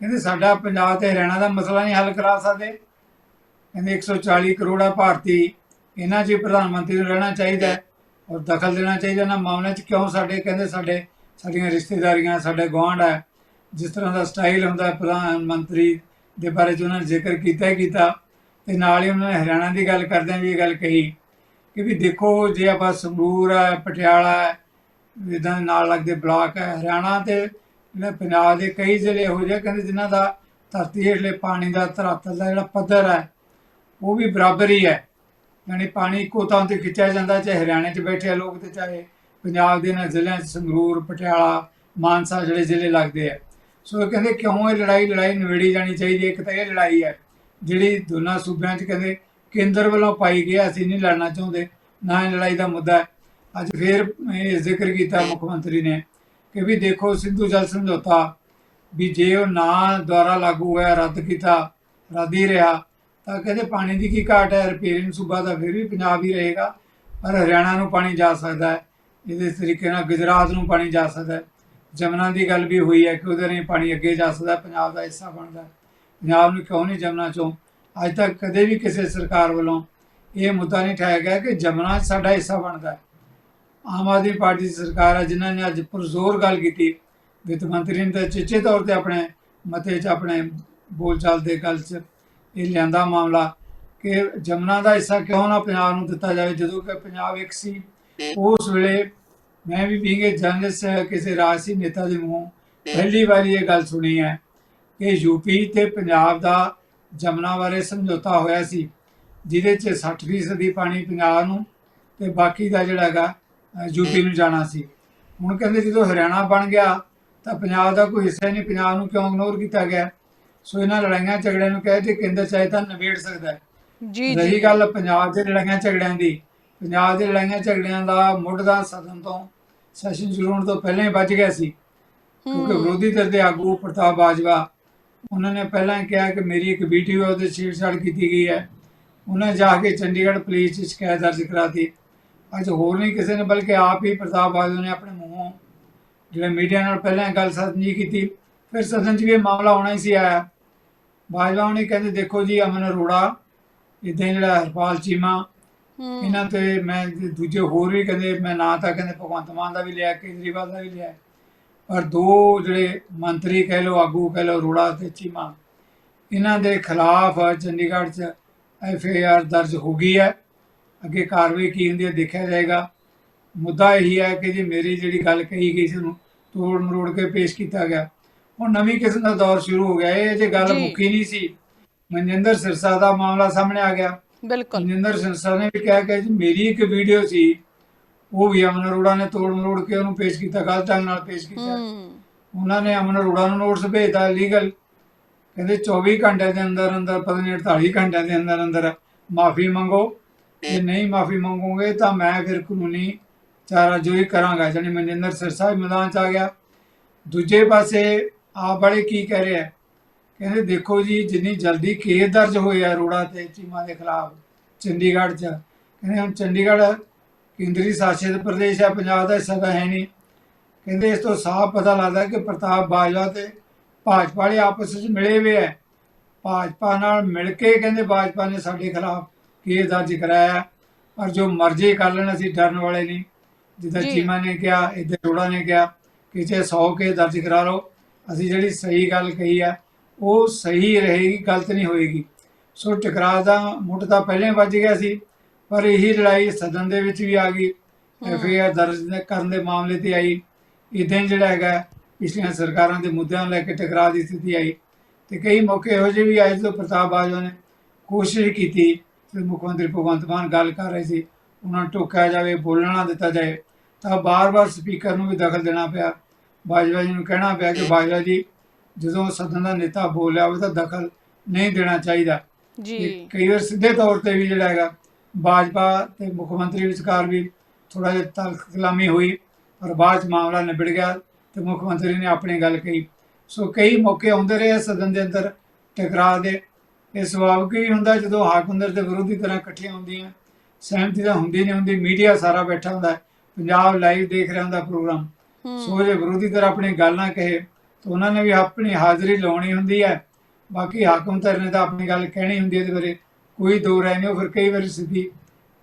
ਕਹਿੰਦੇ ਸਾਡਾ ਪੰਜਾਬ ਤੇ ਹਰਿਆਣਾ ਦਾ ਮਸਲਾ ਨਹੀਂ ਹੱਲ ਕਰਾ ਸਕਦੇ। ਕਹਿੰਦੇ 140 ਕਰੋੜਾ ਭਾਰਤੀ, ਇਹਨਾਂ 'ਚ ਪ੍ਰਧਾਨ ਮੰਤਰੀ ਨੂੰ ਰਹਿਣਾ ਚਾਹੀਦਾ ਹੈ ਔਰ ਦਖਲ ਦੇਣਾ ਚਾਹੀਦਾ ਨਾ ਮਾਮਲੇ 'ਚ। ਕਿਉਂ ਸਾਡੇ, ਕਹਿੰਦੇ ਸਾਡੇ, ਸਾਡੀਆਂ ਰਿਸ਼ਤੇਦਾਰੀਆਂ, ਸਾਡੇ ਗੁਆਂਢ ਹੈ ਜਿਸ ਤਰ੍ਹਾਂ ਦਾ ਸਟਾਈਲ ਹੁੰਦਾ ਪ੍ਰਧਾਨ ਮੰਤਰੀ ਦੇ ਬਾਰੇ 'ਚ ਉਹਨਾਂ ਨੇ ਜ਼ਿਕਰ ਕੀਤਾ ਹੀ ਕੀਤਾ ਤੇ ਨਾਲ ਹੀ ਉਹਨਾਂ ਨੇ ਹਰਿਆਣਾ ਦੀ ਗੱਲ ਕਰਦਿਆਂ ਵੀ ਇਹ ਗੱਲ ਕਹੀ ਕਿ ਵੀ ਦੇਖੋ ਜੇ ਆਪਾਂ ਸੰਗਰੂਰ ਹੈ, ਪਟਿਆਲਾ ਹੈ ਇਦਾਂ ਨਾਲ ਲੱਗਦੇ ਬਲਾਕ ਹੈ, ਹਰਿਆਣਾ ਤੇ ਪੰਜਾਬ ਦੇ ਕਈ ਜ਼ਿਲ੍ਹੇ ਇਹੋ ਜਿਹੇ ਕਹਿੰਦੇ ਜਿਨ੍ਹਾਂ ਦਾ ਧਰਤੀ ਹੇਠਲੇ ਪਾਣੀ ਦਾ ਧਰਾਤਲ ਦਾ ਜਿਹੜਾ ਪੱਧਰ ਹੈ, ਉਹ ਵੀ ਬਰਾਬਰ ਹੀ ਹੈ। ਯਾਨੀ ਪਾਣੀ ਇੱਕੋ ਥਾਂ ਤੇ ਖਿੱਚਿਆ ਜਾਂਦਾ, ਚਾਹੇ ਹਰਿਆਣੇ 'ਚ ਬੈਠੇ ਲੋਕ ਤੇ ਚਾਹੇ ਪੰਜਾਬ ਦੇ ਇਹਨਾਂ ਜ਼ਿਲ੍ਹਿਆਂ 'ਚ ਸੰਗਰੂਰ, ਪਟਿਆਲਾ, ਮਾਨਸਾ ਜਿਹੜੇ ਜ਼ਿਲ੍ਹੇ ਲੱਗਦੇ ਆ। ਸੋ ਇਹ ਕਹਿੰਦੇ, ਕਿਉਂ ਇਹ ਲੜਾਈ ਲੜਾਈ ਨਿਬੇੜੀ ਜਾਣੀ ਚਾਹੀਦੀ ਹੈ? ਇੱਕ ਤਾਂ ਇਹ ਲੜਾਈ ਹੈ, ਜਿਹੜੀ ਦੋਨਾਂ ਸੂਬਿਆਂ 'ਚ ਕਹਿੰਦੇ, ਕੇਂਦਰ ਵੱਲੋਂ ਪਾਈ ਗਈ ਅਸੀਂ ਨਹੀਂ ਲੜਨਾ ਚਾਹੁੰਦੇ, ਨਾ ਇਹ ਲੜਾਈ ਦਾ ਮੁੱਦਾ ਹੈ। ਅੱਜ ਫੇਰ ਇਹ ਜ਼ਿਕਰ ਕੀਤਾ ਮੁੱਖ ਮੰਤਰੀ ਨੇ ਕਿ ਵੀ ਦੇਖੋ, ਸਿੰਧੂ ਜਲ ਸਮਝੌਤਾ ਵੀ ਜੇ ਉਹ ਨਾ ਦੁਆਰਾ ਲਾਗੂ ਹੋਇਆ, ਰੱਦ ਕੀਤਾ, ਰੱਦ ਹੀ ਰਿਹਾ, ਤਾਂ ਕਹਿੰਦੇ ਪਾਣੀ ਦੀ ਕੀ ਘਾਟ ਹੈ? ਰਿਪੇਰਿੰਗ ਸੂਬਾ ਦਾ, ਫਿਰ ਵੀ ਪੰਜਾਬ ਹੀ ਰਹੇਗਾ। ਪਰ ਹਰਿਆਣਾ ਨੂੰ ਪਾਣੀ ਜਾ ਸਕਦਾ ਹੈ। ਇਹਦੇ ਤਰੀਕੇ ਨਾਲ ਗੁਜਰਾਤ ਨੂੰ ਪਾਣੀ ਜਾ ਸਕਦਾ ਹੈ। ਜਮਨਾ ਦੀ ਗੱਲ ਵੀ ਹੋਈ ਹੈ ਕਿ ਉਹਦੇ ਰਾਹੀਂ ਪਾਣੀ ਅੱਗੇ ਜਾ ਸਕਦਾ, ਪੰਜਾਬ ਦਾ ਹਿੱਸਾ ਬਣਦਾ। ਪੰਜਾਬ ਨੂੰ ਕਿਉਂ ਨਹੀਂ ਜਮਨਾ ਚੋਂ? ਅੱਜ ਤੱਕ ਕਦੇ ਵੀ ਕਿਸੇ ਸਰਕਾਰ ਵੱਲੋਂ ਇਹ ਮੁੱਦਾ ਨਹੀਂ ਠਾਇਆ ਗਿਆ ਕਿ ਜਮਨਾ ਸਾਡਾ ਹਿੱਸਾ ਬਣਦਾ ਹੈ। ਆਮ ਆਦਮੀ ਪਾਰਟੀ ਦੀ ਸਰਕਾਰ ਹੈ, ਜਿਨ੍ਹਾਂ ਨੇ ਅੱਜ ਪੁਰਜ਼ੋਰ ਗੱਲ ਕੀਤੀ। ਵਿੱਤ ਮੰਤਰੀ ਨੇ ਤਾਂ ਚਿੱਚੇ ਤੌਰ ਤੇ ਆਪਣੇ ਮਤੇ 'ਚ ਆਪਣੇ ਬੋਲਚਾਲ ਦੇ ਗੱਲ 'ਚ ਇਹ ਲਿਆਂਦਾ ਮਾਮਲਾ ਕਿ ਜਮਨਾ ਦਾ ਹਿੱਸਾ ਕਿਉਂ ਨਾ ਪੰਜਾਬ ਨੂੰ ਦਿੱਤਾ ਜਾਵੇ, ਜਦੋਂ ਕਿ ਪੰਜਾਬ ਇੱਕ ਸੀ। ਉਸ ਵੇਲੇ ਮੈਂ ਵੀ ਬੀਂਗੇ ਜਰਨਲਿਸਟ ਕਿਸੇ ਰਾਜਸੀ ਨੇਤਾ ਦੇ ਮੂੰਹੋਂ ਪਹਿਲੀ ਵਾਰੀ ਇਹ ਗੱਲ ਸੁਣੀ ਹੈ ਕਿ ਯੂਪੀ ਤੇ ਪੰਜਾਬ ਦਾ ਜਮਨਾ ਬਾਰੇ ਸਮਝੌਤਾ ਹੋਇਆ ਸੀ ਜਿਹਦੇ 'ਚ 60% ਦੀ ਪਾਣੀ ਪੰਜਾਬ ਨੂੰ ਤੇ ਬਾਕੀ ਦਾ ਜਿਹੜਾ ਹੈਗਾ ਅ, ਯੂਪੀ ਨੂੰ ਜਾਣਾ ਸੀ। ਹੁਣ ਕਹਿੰਦੇ ਜਦੋਂ ਹਰਿਆਣਾ ਬਣ ਗਿਆ ਤਾਂ ਪੰਜਾਬ ਦਾ ਕੋਈ ਹਿੱਸਾ ਨਹੀਂ ਪੰਜਾਬ ਨੂੰ ਕਿਉਂ ਇਗਨੋਰ ਕੀਤਾ ਗਿਆ? ਸੋ ਇਹਨਾਂ ਲੜਾਈਆਂ ਝਗੜਿਆਂ ਨੂੰ ਕਹੇ ਤੇ ਕੇਂਦਰ ਚਾਹੇ ਤਾਂ ਨਿਬੇੜ ਸਕਦਾ ਹੈ। ਜੀ ਰਹੀ ਜੀ ਗੱਲ ਪੰਜਾਬ ਦੇ ਲੜਾਈਆਂ ਝਗੜਿਆਂ ਦੀ। ਪੰਜਾਬ ਦੇ ਲੜਾਈਆਂ ਝਗੜਿਆਂ ਦਾ ਮੁੱਢ ਦਾ ਸਦਨ ਤੋਂ ਸੈਸ਼ਨ ਸ਼ੁਰੂ ਹੋਣ ਤੋਂ ਪਹਿਲਾਂ ਹੀ ਵੱਜ ਗਿਆ ਸੀ। ਕਿਉਂਕਿ ਵਿਰੋਧੀ ਧਿਰ ਦੇ ਆਗੂ ਪ੍ਰਤਾਪ ਬਾਜਵਾ ਉਹਨਾਂ ਨੇ ਪਹਿਲਾਂ ਹੀ ਕਿਹਾ ਕਿ ਮੇਰੀ ਇੱਕ ਵੀਡੀਓ ਹੈ ਉਹਦੇ ਛੇੜਛਾੜ ਕੀਤੀ ਗਈ ਹੈ। ਉਹਨਾਂ ਜਾ ਕੇ ਚੰਡੀਗੜ੍ਹ ਪੁਲਿਸ 'ਚ ਸ਼ਿਕਾਇਤ ਦਰਜ ਕਰਾਤੀ। ਅੱਜ ਹੋਰ ਨਹੀਂ ਕਿਸੇ ਨੇ ਬਲਕਿ ਆਪ ਹੀ ਪ੍ਰਤਾਪ ਬਾਜਵਾ ਨੇ ਆਪਣੇ ਮੂੰਹੋਂ ਜਿਹੜਾ ਮੀਡੀਆ ਨਾਲ ਪਹਿਲਾਂ ਗੱਲ ਸਾਂਝੀ ਕੀਤੀ। ਫਿਰ ਸਦਨ 'ਚ ਵੀ ਮਾਮਲਾ ਆਉਣਾ ਹੀ ਸੀ ਆਇਆ। ਬਾਜਵਾ ਉਹਨੇ ਕਹਿੰਦੇ ਦੇਖੋ ਜੀ ਅਮਨ ਅਰੋੜਾ ਇਦਾਂ ਜਿਹੜਾ ਹਰਪਾਲ ਚੀਮਾ ਇਹਨਾਂ ਤੇ ਮੈਂ ਦੂਜੇ ਹੋਰ ਵੀ ਕਹਿੰਦੇ ਮੈਂ ਨਾਂ ਤਾਂ ਕਹਿੰਦੇ ਭਗਵੰਤ ਮਾਨ ਦਾ ਵੀ ਲਿਆ ਕੇਜਰੀਵਾਲ ਦਾ ਵੀ ਲਿਆ। ਪਰ ਦੋ ਜਿਹੜੇ ਮੰਤਰੀ ਕਹਿ ਲਓ ਆਗੂ ਕਹਿ ਲਓ ਅਰੋੜਾ ਤੇ ਚੀਮਾ ਇਹਨਾਂ ਦੇ ਖਿਲਾਫ ਚੰਡੀਗੜ੍ਹ 'ਚ ਐਫ ਆਈ ਆਰ ਦਰਜ ਹੋ ਗਈ ਹੈ। ਅੱਗੇ ਕਾਰਵਾਈ ਕੀ ਹੁੰਦੀ ਹੈ ਦੇਖਿਆ ਜਾਏਗਾ। ਮੁੱਦਾ ਇਹੀ ਹੈ ਕਿ ਜੀ ਮੇਰੀ ਜਿਹੜੀ ਗੱਲ ਕਹੀ ਗਈ ਸੀ ਉਹਨੂੰ ਤੋੜ ਮਰੋੜ ਕੇ ਪੇਸ਼ ਕੀਤਾ ਗਿਆ। ਹੁਣ ਨਵੀਂ ਕਿਸਮ ਦਾ ਦੌਰ ਸ਼ੁਰੂ ਹੋ ਗਿਆ। ਇਹ ਜੇ ਗੱਲ। ਮੁੱਕੀ ਨਹੀਂ ਸੀ। ਮਨਜਿੰਦਰ ਸਿਰਸਾ ਦਾ ਮਾਮਲਾ ਸਾਹਮਣੇ ਆ ਗਿਆ। ਬਿਲਕੁਲ। ਮਨਜਿੰਦਰ ਸਿਰਸਾ ਨੇ ਵੀ ਕਿਹਾ ਕਿ ਜੀ ਮੇਰੀ ਇੱਕ ਵੀਡੀਓ ਸੀ ਉਹ ਵੀ ਅਮਨ ਅਰੋੜਾ ਨੇ ਤੋੜ ਮਰੋੜ ਕੇ ਉਹਨੂੰ ਪੇਸ਼ ਕੀਤਾ ਗਲਤ ਢੰਗ ਨਾਲ ਪੇਸ਼ ਕੀਤਾ। ਹੂੰ। ਉਹਨਾਂ ਨੇ ਅਮਨ ਅਰੋੜਾ ਨੂੰ ਨੋਟਿਸ ਭੇਜਤਾ ਲੀਗਲ ਕਹਿੰਦੇ 24 ਘੰਟੇ ਦੇ ਅੰਦਰ ਅੰਦਰ ਪਤਾ ਨਹੀਂ 48 ਘੰਟੇ ਦੇ ਅੰਦਰ ਅੰਦਰ ਮਾਫੀ ਮੰਗੋ। ਜੇ ਨਹੀਂ ਮਾਫੀ ਮੰਗੋਗੇ ਤਾਂ ਮੈਂ ਫਿਰ ਕਾਨੂੰਨੀ ਚਾਰਾਜੋਈ ਕਰਾਂਗਾ ਜਾਨੀ ਮਨਜਿੰਦਰ ਸਿਰਸਾ ਵੀ ਮੈਦਾਨ ਚ ਆ ਗਿਆ। ਦੂਜੇ ਪਾਸੇ ਆਪ ਵਾਲੇ ਕੀ ਕਹਿ ਰਹੇ ਕਹਿੰਦੇ ਦੇਖੋ ਜੀ ਜਿੰਨੀ ਜਲਦੀ ਕੇਸ ਦਰਜ ਹੋਏ ਆ ਅਰੋੜਾ ਤੇ ਚੀਮਾ ਦੇ ਖਿਲਾਫ ਚੰਡੀਗੜ੍ਹ ਚ। ਕਹਿੰਦੇ ਹੁਣ ਚੰਡੀਗੜ੍ਹ ਕੇਂਦਰੀ ਸ਼ਾਸਿਤ ਪ੍ਰਦੇਸ਼ ਹੈ ਪੰਜਾਬ ਦਾ ਹਿੱਸਾ ਤਾਂ ਹੈ ਨਹੀਂ। ਕਹਿੰਦੇ ਇਸ ਤੋਂ ਸਾਫ਼ ਪਤਾ ਲੱਗਦਾ ਕਿ ਪ੍ਰਤਾਪ ਬਾਜਵਾ ਤੇ ਭਾਜਪਾ ਵਾਲੇ ਆਪਸ ਵਿੱਚ ਮਿਲੇ ਹੋਏ ਹੈ ਭਾਜਪਾ ਨਾਲ ਮਿਲ ਕੇ ਕਹਿੰਦੇ ਭਾਜਪਾ ਨੇ ਸਾਡੇ ਖਿਲਾਫ ਕੇਸ ਦਰਜ ਕਰਾਇਆ। ਪਰ ਜੋ ਮਰਜ਼ੀ ਕਰ ਲੈਣ ਅਸੀਂ ਡਰਨ ਵਾਲੇ ਨਹੀਂ। ਜਿੱਦਾਂ। ਚੀਮਾ ਨੇ ਕਿਹਾ ਇੱਧਰ ਰੋੜਾ ਨੇ ਕਿਹਾ ਕਿ ਜੇ 100 ਕੇ ਦਰਜ ਕਰਾ ਲਓ ਅਸੀਂ ਜਿਹੜੀ ਸਹੀ ਗੱਲ ਕਹੀ ਆ ਉਹ ਸਹੀ ਰਹੇਗੀ ਗਲਤ ਨਹੀਂ ਹੋਏਗੀ। ਸੋ ਟਕਰਾਅ ਦਾ ਮੁੱਢ ਤਾਂ ਪਹਿਲਾਂ ਵੱਜ ਗਿਆ ਸੀ ਪਰ ਇਹੀ ਲੜਾਈ ਸਦਨ ਦੇ ਵਿੱਚ ਵੀ ਆ ਗਈ। ਐਫ ਆਈ ਆਰ ਦਰਜ ਕਰਨ ਦੇ ਮਾਮਲੇ ਤੇ ਆਈ। ਇਦਾਂ ਜਿਹੜਾ ਹੈਗਾ ਪਿਛਲੀਆਂ ਸਰਕਾਰਾਂ ਦੇ ਮੁੱਦਿਆਂ ਨੂੰ ਲੈ ਕੇ ਟਕਰਾਅ ਦੀ ਸਥਿਤੀ ਆਈ। ਤੇ ਕਈ ਮੌਕੇ ਇਹੋ ਜਿਹੇ ਵੀ ਆਏ ਜਦੋਂ ਪ੍ਰਤਾਪ ਬਾਜਵਾ ਨੇ ਕੋਸ਼ਿਸ਼ ਕੀਤੀ ਤੇ ਮੁੱਖ ਮੰਤਰੀ ਭਗਵੰਤ ਮਾਨ ਗੱਲ ਕਰ ਰਹੇ ਸੀ ਉਹਨਾਂ ਨੂੰ ਟੋਕਿਆ ਜਾਵੇ ਬੋਲਣ ਨਾ ਦਿੱਤਾ ਜਾਏ। ਤਾਂ ਬਾਰ-ਬਾਰ ਸਪੀਕਰ ਨੂੰ ਵੀ ਦਖਲ ਦੇਣਾ ਪਿਆ। ਬਾਜਵਾ ਜੀ ਨੂੰ ਕਹਿਣਾ ਪਿਆ ਕਿ ਬਾਜਵਾ ਜੀ ਜਦੋਂ ਸਦਨ ਦਾ ਨੇਤਾ ਬੋਲਿਆ ਤਾਂ ਦਖਲ ਨਹੀਂ ਦੇਣਾ ਚਾਹੀਦਾ। ਜੀ। ਕਈ ਵਾਰ ਸਿੱਧੇ ਤੌਰ ਤੇ ਵੀ ਜਿਹੜਾ ਹੈਗਾ ਭਾਜਪਾ ਤੇ ਮੁੱਖ ਮੰਤਰੀ ਵਿਚਕਾਰ ਵੀ ਥੋੜਾ ਜਿਹਾ ਤਲਖ ਕਲਾਮੀ ਹੋਈ ਪਰ ਬਾਅਦ ਚ ਮਾਮਲਾ ਨਿਬੜ ਗਿਆ ਤੇ ਮੁੱਖ ਮੰਤਰੀ ਨੇ ਆਪਣੀ ਗੱਲ ਕਹੀ। ਸੋ ਕਈ ਮੌਕੇ ਆਉਂਦੇ ਰਹੇ ਸਦਨ ਦੇ ਅੰਦਰ ਟਕਰਾਅ ਦੇ। ਇਹ ਸੁਭਾਵਿਕ ਹੀ ਹੁੰਦਾ ਜਦੋਂ ਹਾਕਮਦਰ ਤੇ ਵਿਰੋਧੀ ਤਰ੍ਹਾਂ ਇਕੱਠੀਆਂ ਹੁੰਦੀਆਂ ਸਹਿਮਤੀ ਤਾਂ ਹੁੰਦੀ ਨਹੀਂ ਹੁੰਦੀ ਮੀਡੀਆ ਸਾਰਾ ਬੈਠਾ ਹੁੰਦਾ। ਪੰਜਾਬ ਲਾਈਵ ਦੇਖ ਰਿਹਾ ਹੁੰਦਾ ਪ੍ਰੋਗਰਾਮ। ਸੋ ਜੇ ਵਿਰੋਧੀ ਧਿਰ ਆਪਣੀ ਗੱਲ ਨਾ ਕਹੇ ਤਾਂ ਉਹਨਾਂ ਨੇ ਵੀ ਆਪਣੀ ਹਾਜ਼ਰੀ ਲਾਉਣੀ ਹੁੰਦੀ ਹੈ। ਬਾਕੀ ਹਾਕਮ ਧਿਰ ਨੇ ਤਾਂ ਆਪਣੀ ਗੱਲ ਕਹਿਣੀ ਹੁੰਦੀ ਹੈ ਇਹਦੇ ਬਾਰੇ। ਕੋਈ ਦੋ ਰਾਏ ਨਹੀਂ ਫਿਰ ਕਈ ਵਾਰੀ ਸਿੱਧੀ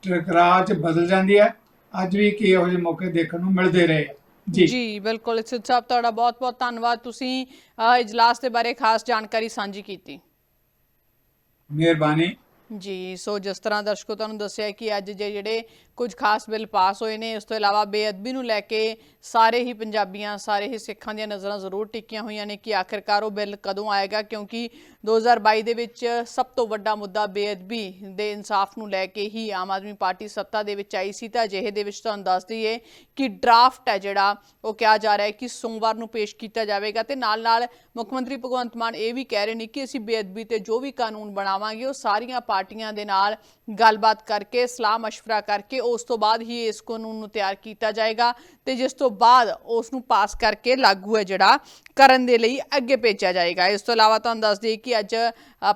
ਟਕਰਾਅ ਚ ਬਦਲ ਜਾਂਦੀ ਹੈ। ਅੱਜ ਵੀ ਕੀ ਇਹੋ ਜਿਹੇ ਮੌਕੇ ਦੇਖਣ ਨੂੰ ਮਿਲਦੇ ਰਹੇ ਆ। ਜੀ। ਜੀ ਬਿਲਕੁਲ। ਸਿੱਧ ਸਾਹਿਬ ਤੁਹਾਡਾ ਬਹੁਤ ਬਹੁਤ ਧੰਨਵਾਦ। ਤੁਸੀਂ ਇਜਲਾਸ ਦੇ ਬਾਰੇ ਖਾਸ ਜਾਣਕਾਰੀ ਸਾਂਝੀ ਕੀਤੀ। ਮਿਹਰਬਾਨੀ। ਜੀ, ਸੋ ਜਿਸ ਤਰ੍ਹਾਂ ਦਰਸ਼ਕੋ ਤੁਹਾਨੂੰ ਦੱਸਿਆ ਕਿ ਅੱਜ ਜੇ ਜਿਹੜੇ ਕੁਝ ਖਾਸ ਬਿੱਲ ਪਾਸ ਹੋਏ ਨੇ, ਇਸ ਤੋਂ ਇਲਾਵਾ ਬੇਅਦਬੀ ਨੂੰ ਲੈ ਕੇ ਸਾਰੇ ਹੀ ਪੰਜਾਬੀਆਂ, ਸਾਰੇ ਹੀ ਸਿੱਖਾਂ ਦੀਆਂ ਨਜ਼ਰਾਂ ਜ਼ਰੂਰ ਟਿੱਕੀਆਂ ਹੋਈਆਂ ਨੇ ਕਿ ਆਖਿਰਕਾਰ ਉਹ ਬਿੱਲ ਕਦੋਂ ਆਏਗਾ, ਕਿਉਂਕਿ 2022 ਦੇ ਵਿੱਚ ਸਭ ਤੋਂ ਵੱਡਾ ਮੁੱਦਾ ਬੇਅਦਬੀ ਦੇ ਇਨਸਾਫ ਨੂੰ ਲੈ ਕੇ ਹੀ ਆਮ ਆਦਮੀ ਪਾਰਟੀ ਸੱਤਾ ਦੇ ਵਿੱਚ ਆਈ ਸੀ, ਤਾਂ ਅਜਿਹੇ ਦੇ ਵਿੱਚ ਤੁਹਾਨੂੰ ਦੱਸ ਦਈਏ ਕਿ ਡਰਾਫਟ ਹੈ ਜਿਹੜਾ, ਉਹ ਕਿਹਾ ਜਾ ਰਿਹਾ ਹੈ ਕਿ ਸੋਮਵਾਰ ਨੂੰ ਪੇਸ਼ ਕੀਤਾ ਜਾਵੇਗਾ ਤੇ ਨਾਲ ਨਾਲ ਮੁੱਖ ਮੰਤਰੀ ਭਗਵੰਤ ਮਾਨ ਇਹ ਵੀ ਕਹਿ ਰਹੇ ਨੇ ਕਿ ਅਸੀਂ ਬੇਅਦਬੀ ਤੇ ਜੋ ਵੀ ਕਾਨੂੰਨ ਬਣਾਵਾਂਗੇ, ਉਹ ਸਾਰੀਆਂ ਪਾਰਟੀਆਂ ਦੇ ਨਾਲ ਗੱਲਬਾਤ ਕਰਕੇ ਸਲਾਹ مشورہ ਕਰਕੇ ਉਸ ਤੋਂ ਬਾਅਦ ਹੀ ਇਸ ਕਾਨੂੰਨ ਨੂੰ ਤਿਆਰ ਕੀਤਾ ਜਾਏਗਾ ਤੇ ਜਿਸ ਤੋਂ ਬਾਅਦ ਉਸ ਨੂੰ ਪਾਸ ਕਰਕੇ ਲਾਗੂ ਹੈ ਜਿਹੜਾ ਕਰਨ ਦੇ ਲਈ ਅੱਗੇ ਭੇਜਿਆ ਜਾਏਗਾ। ਇਸ ਤੋਂ ਇਲਾਵਾ ਤੁਹਾਨੂੰ ਦੱਸ ਦਈਏ ਕਿ ਅੱਜ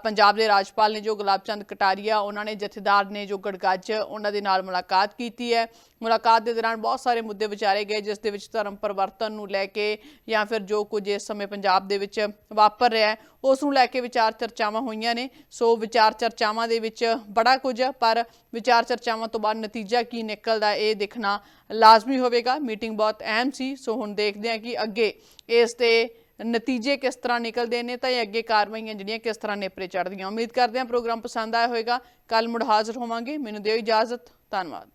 ਪੰਜਾਬ ਦੇ ਰਾਜਪਾਲ ਨੇ ਜੋ ਗੁਲਾਬ ਚੰਦ ਕਟਾਰੀਆ, ਉਹਨਾਂ ਨੇ ਜਥੇਦਾਰ ਨੇ ਜੋ ਗੜਗੱਜ, ਉਹਨਾਂ ਦੇ ਨਾਲ ਮੁਲਾਕਾਤ ਕੀਤੀ ਹੈ। ਮੁਲਾਕਾਤ ਦੇ ਦੌਰਾਨ ਬਹੁਤ ਸਾਰੇ ਮੁੱਦੇ ਵਿਚਾਰੇ ਗਏ, ਜਿਸ ਦੇ ਵਿੱਚ ਧਰਮ ਪਰਿਵਰਤਨ ਨੂੰ ਲੈ ਕੇ ਜਾਂ ਫਿਰ ਜੋ ਕੁਝ ਇਸ ਸਮੇਂ ਪੰਜਾਬ ਦੇ ਵਿੱਚ ਵਾਪਰ ਰਿਹਾ ਹੈ, ਉਸ ਨੂੰ ਲੈ ਕੇ ਵਿਚਾਰ ਚਰਚਾਵਾਂ ਹੋਈਆਂ ਨੇ। ਸੋ ਵਿਚਾਰ ਚਰਚਾਵਾਂ ਦੇ ਵਿੱਚ ਬੜਾ ਕੁਝ ਪਰ ਵਿਚਾਰ ਚਰਚਾਵਾਂ ਤੋਂ ਬਾਅਦ ਨਤੀਜਾ ਕੀ ਨਿਕਲਦਾ ਇਹ ਦੇਖਣਾ ਲਾਜ਼ਮੀ ਹੋਵੇਗਾ। ਮੀਟਿੰਗ ਬਹੁਤ ਅਹਿਮ ਸੀ, ਸੋ ਹੁਣ ਦੇਖਦੇ ਹਾਂ ਕਿ ਅੱਗੇ ਇਸ ਤੇ ਨਤੀਜੇ ਕਿਸ ਤਰ੍ਹਾਂ ਨਿਕਲਦੇ ਨੇ ਤਾਂ ਇਹ ਅੱਗੇ ਕਾਰਵਾਈਆਂ ਜਿਹੜੀਆਂ ਕਿਸ ਤਰ੍ਹਾਂ ਨੇਪਰੇ ਚੜ੍ਹਦੀਆਂ। ਉਮੀਦ ਕਰਦੇ ਹਾਂ ਪ੍ਰੋਗਰਾਮ ਪਸੰਦ ਆਇਆ ਹੋਵੇਗਾ। ਕੱਲ ਮੁੜ ਹਾਜ਼ਰ ਹੋਵਾਂਗੇ। ਮੈਨੂੰ ਦਿਓ ਇਜਾਜ਼ਤ। ਧੰਨਵਾਦ।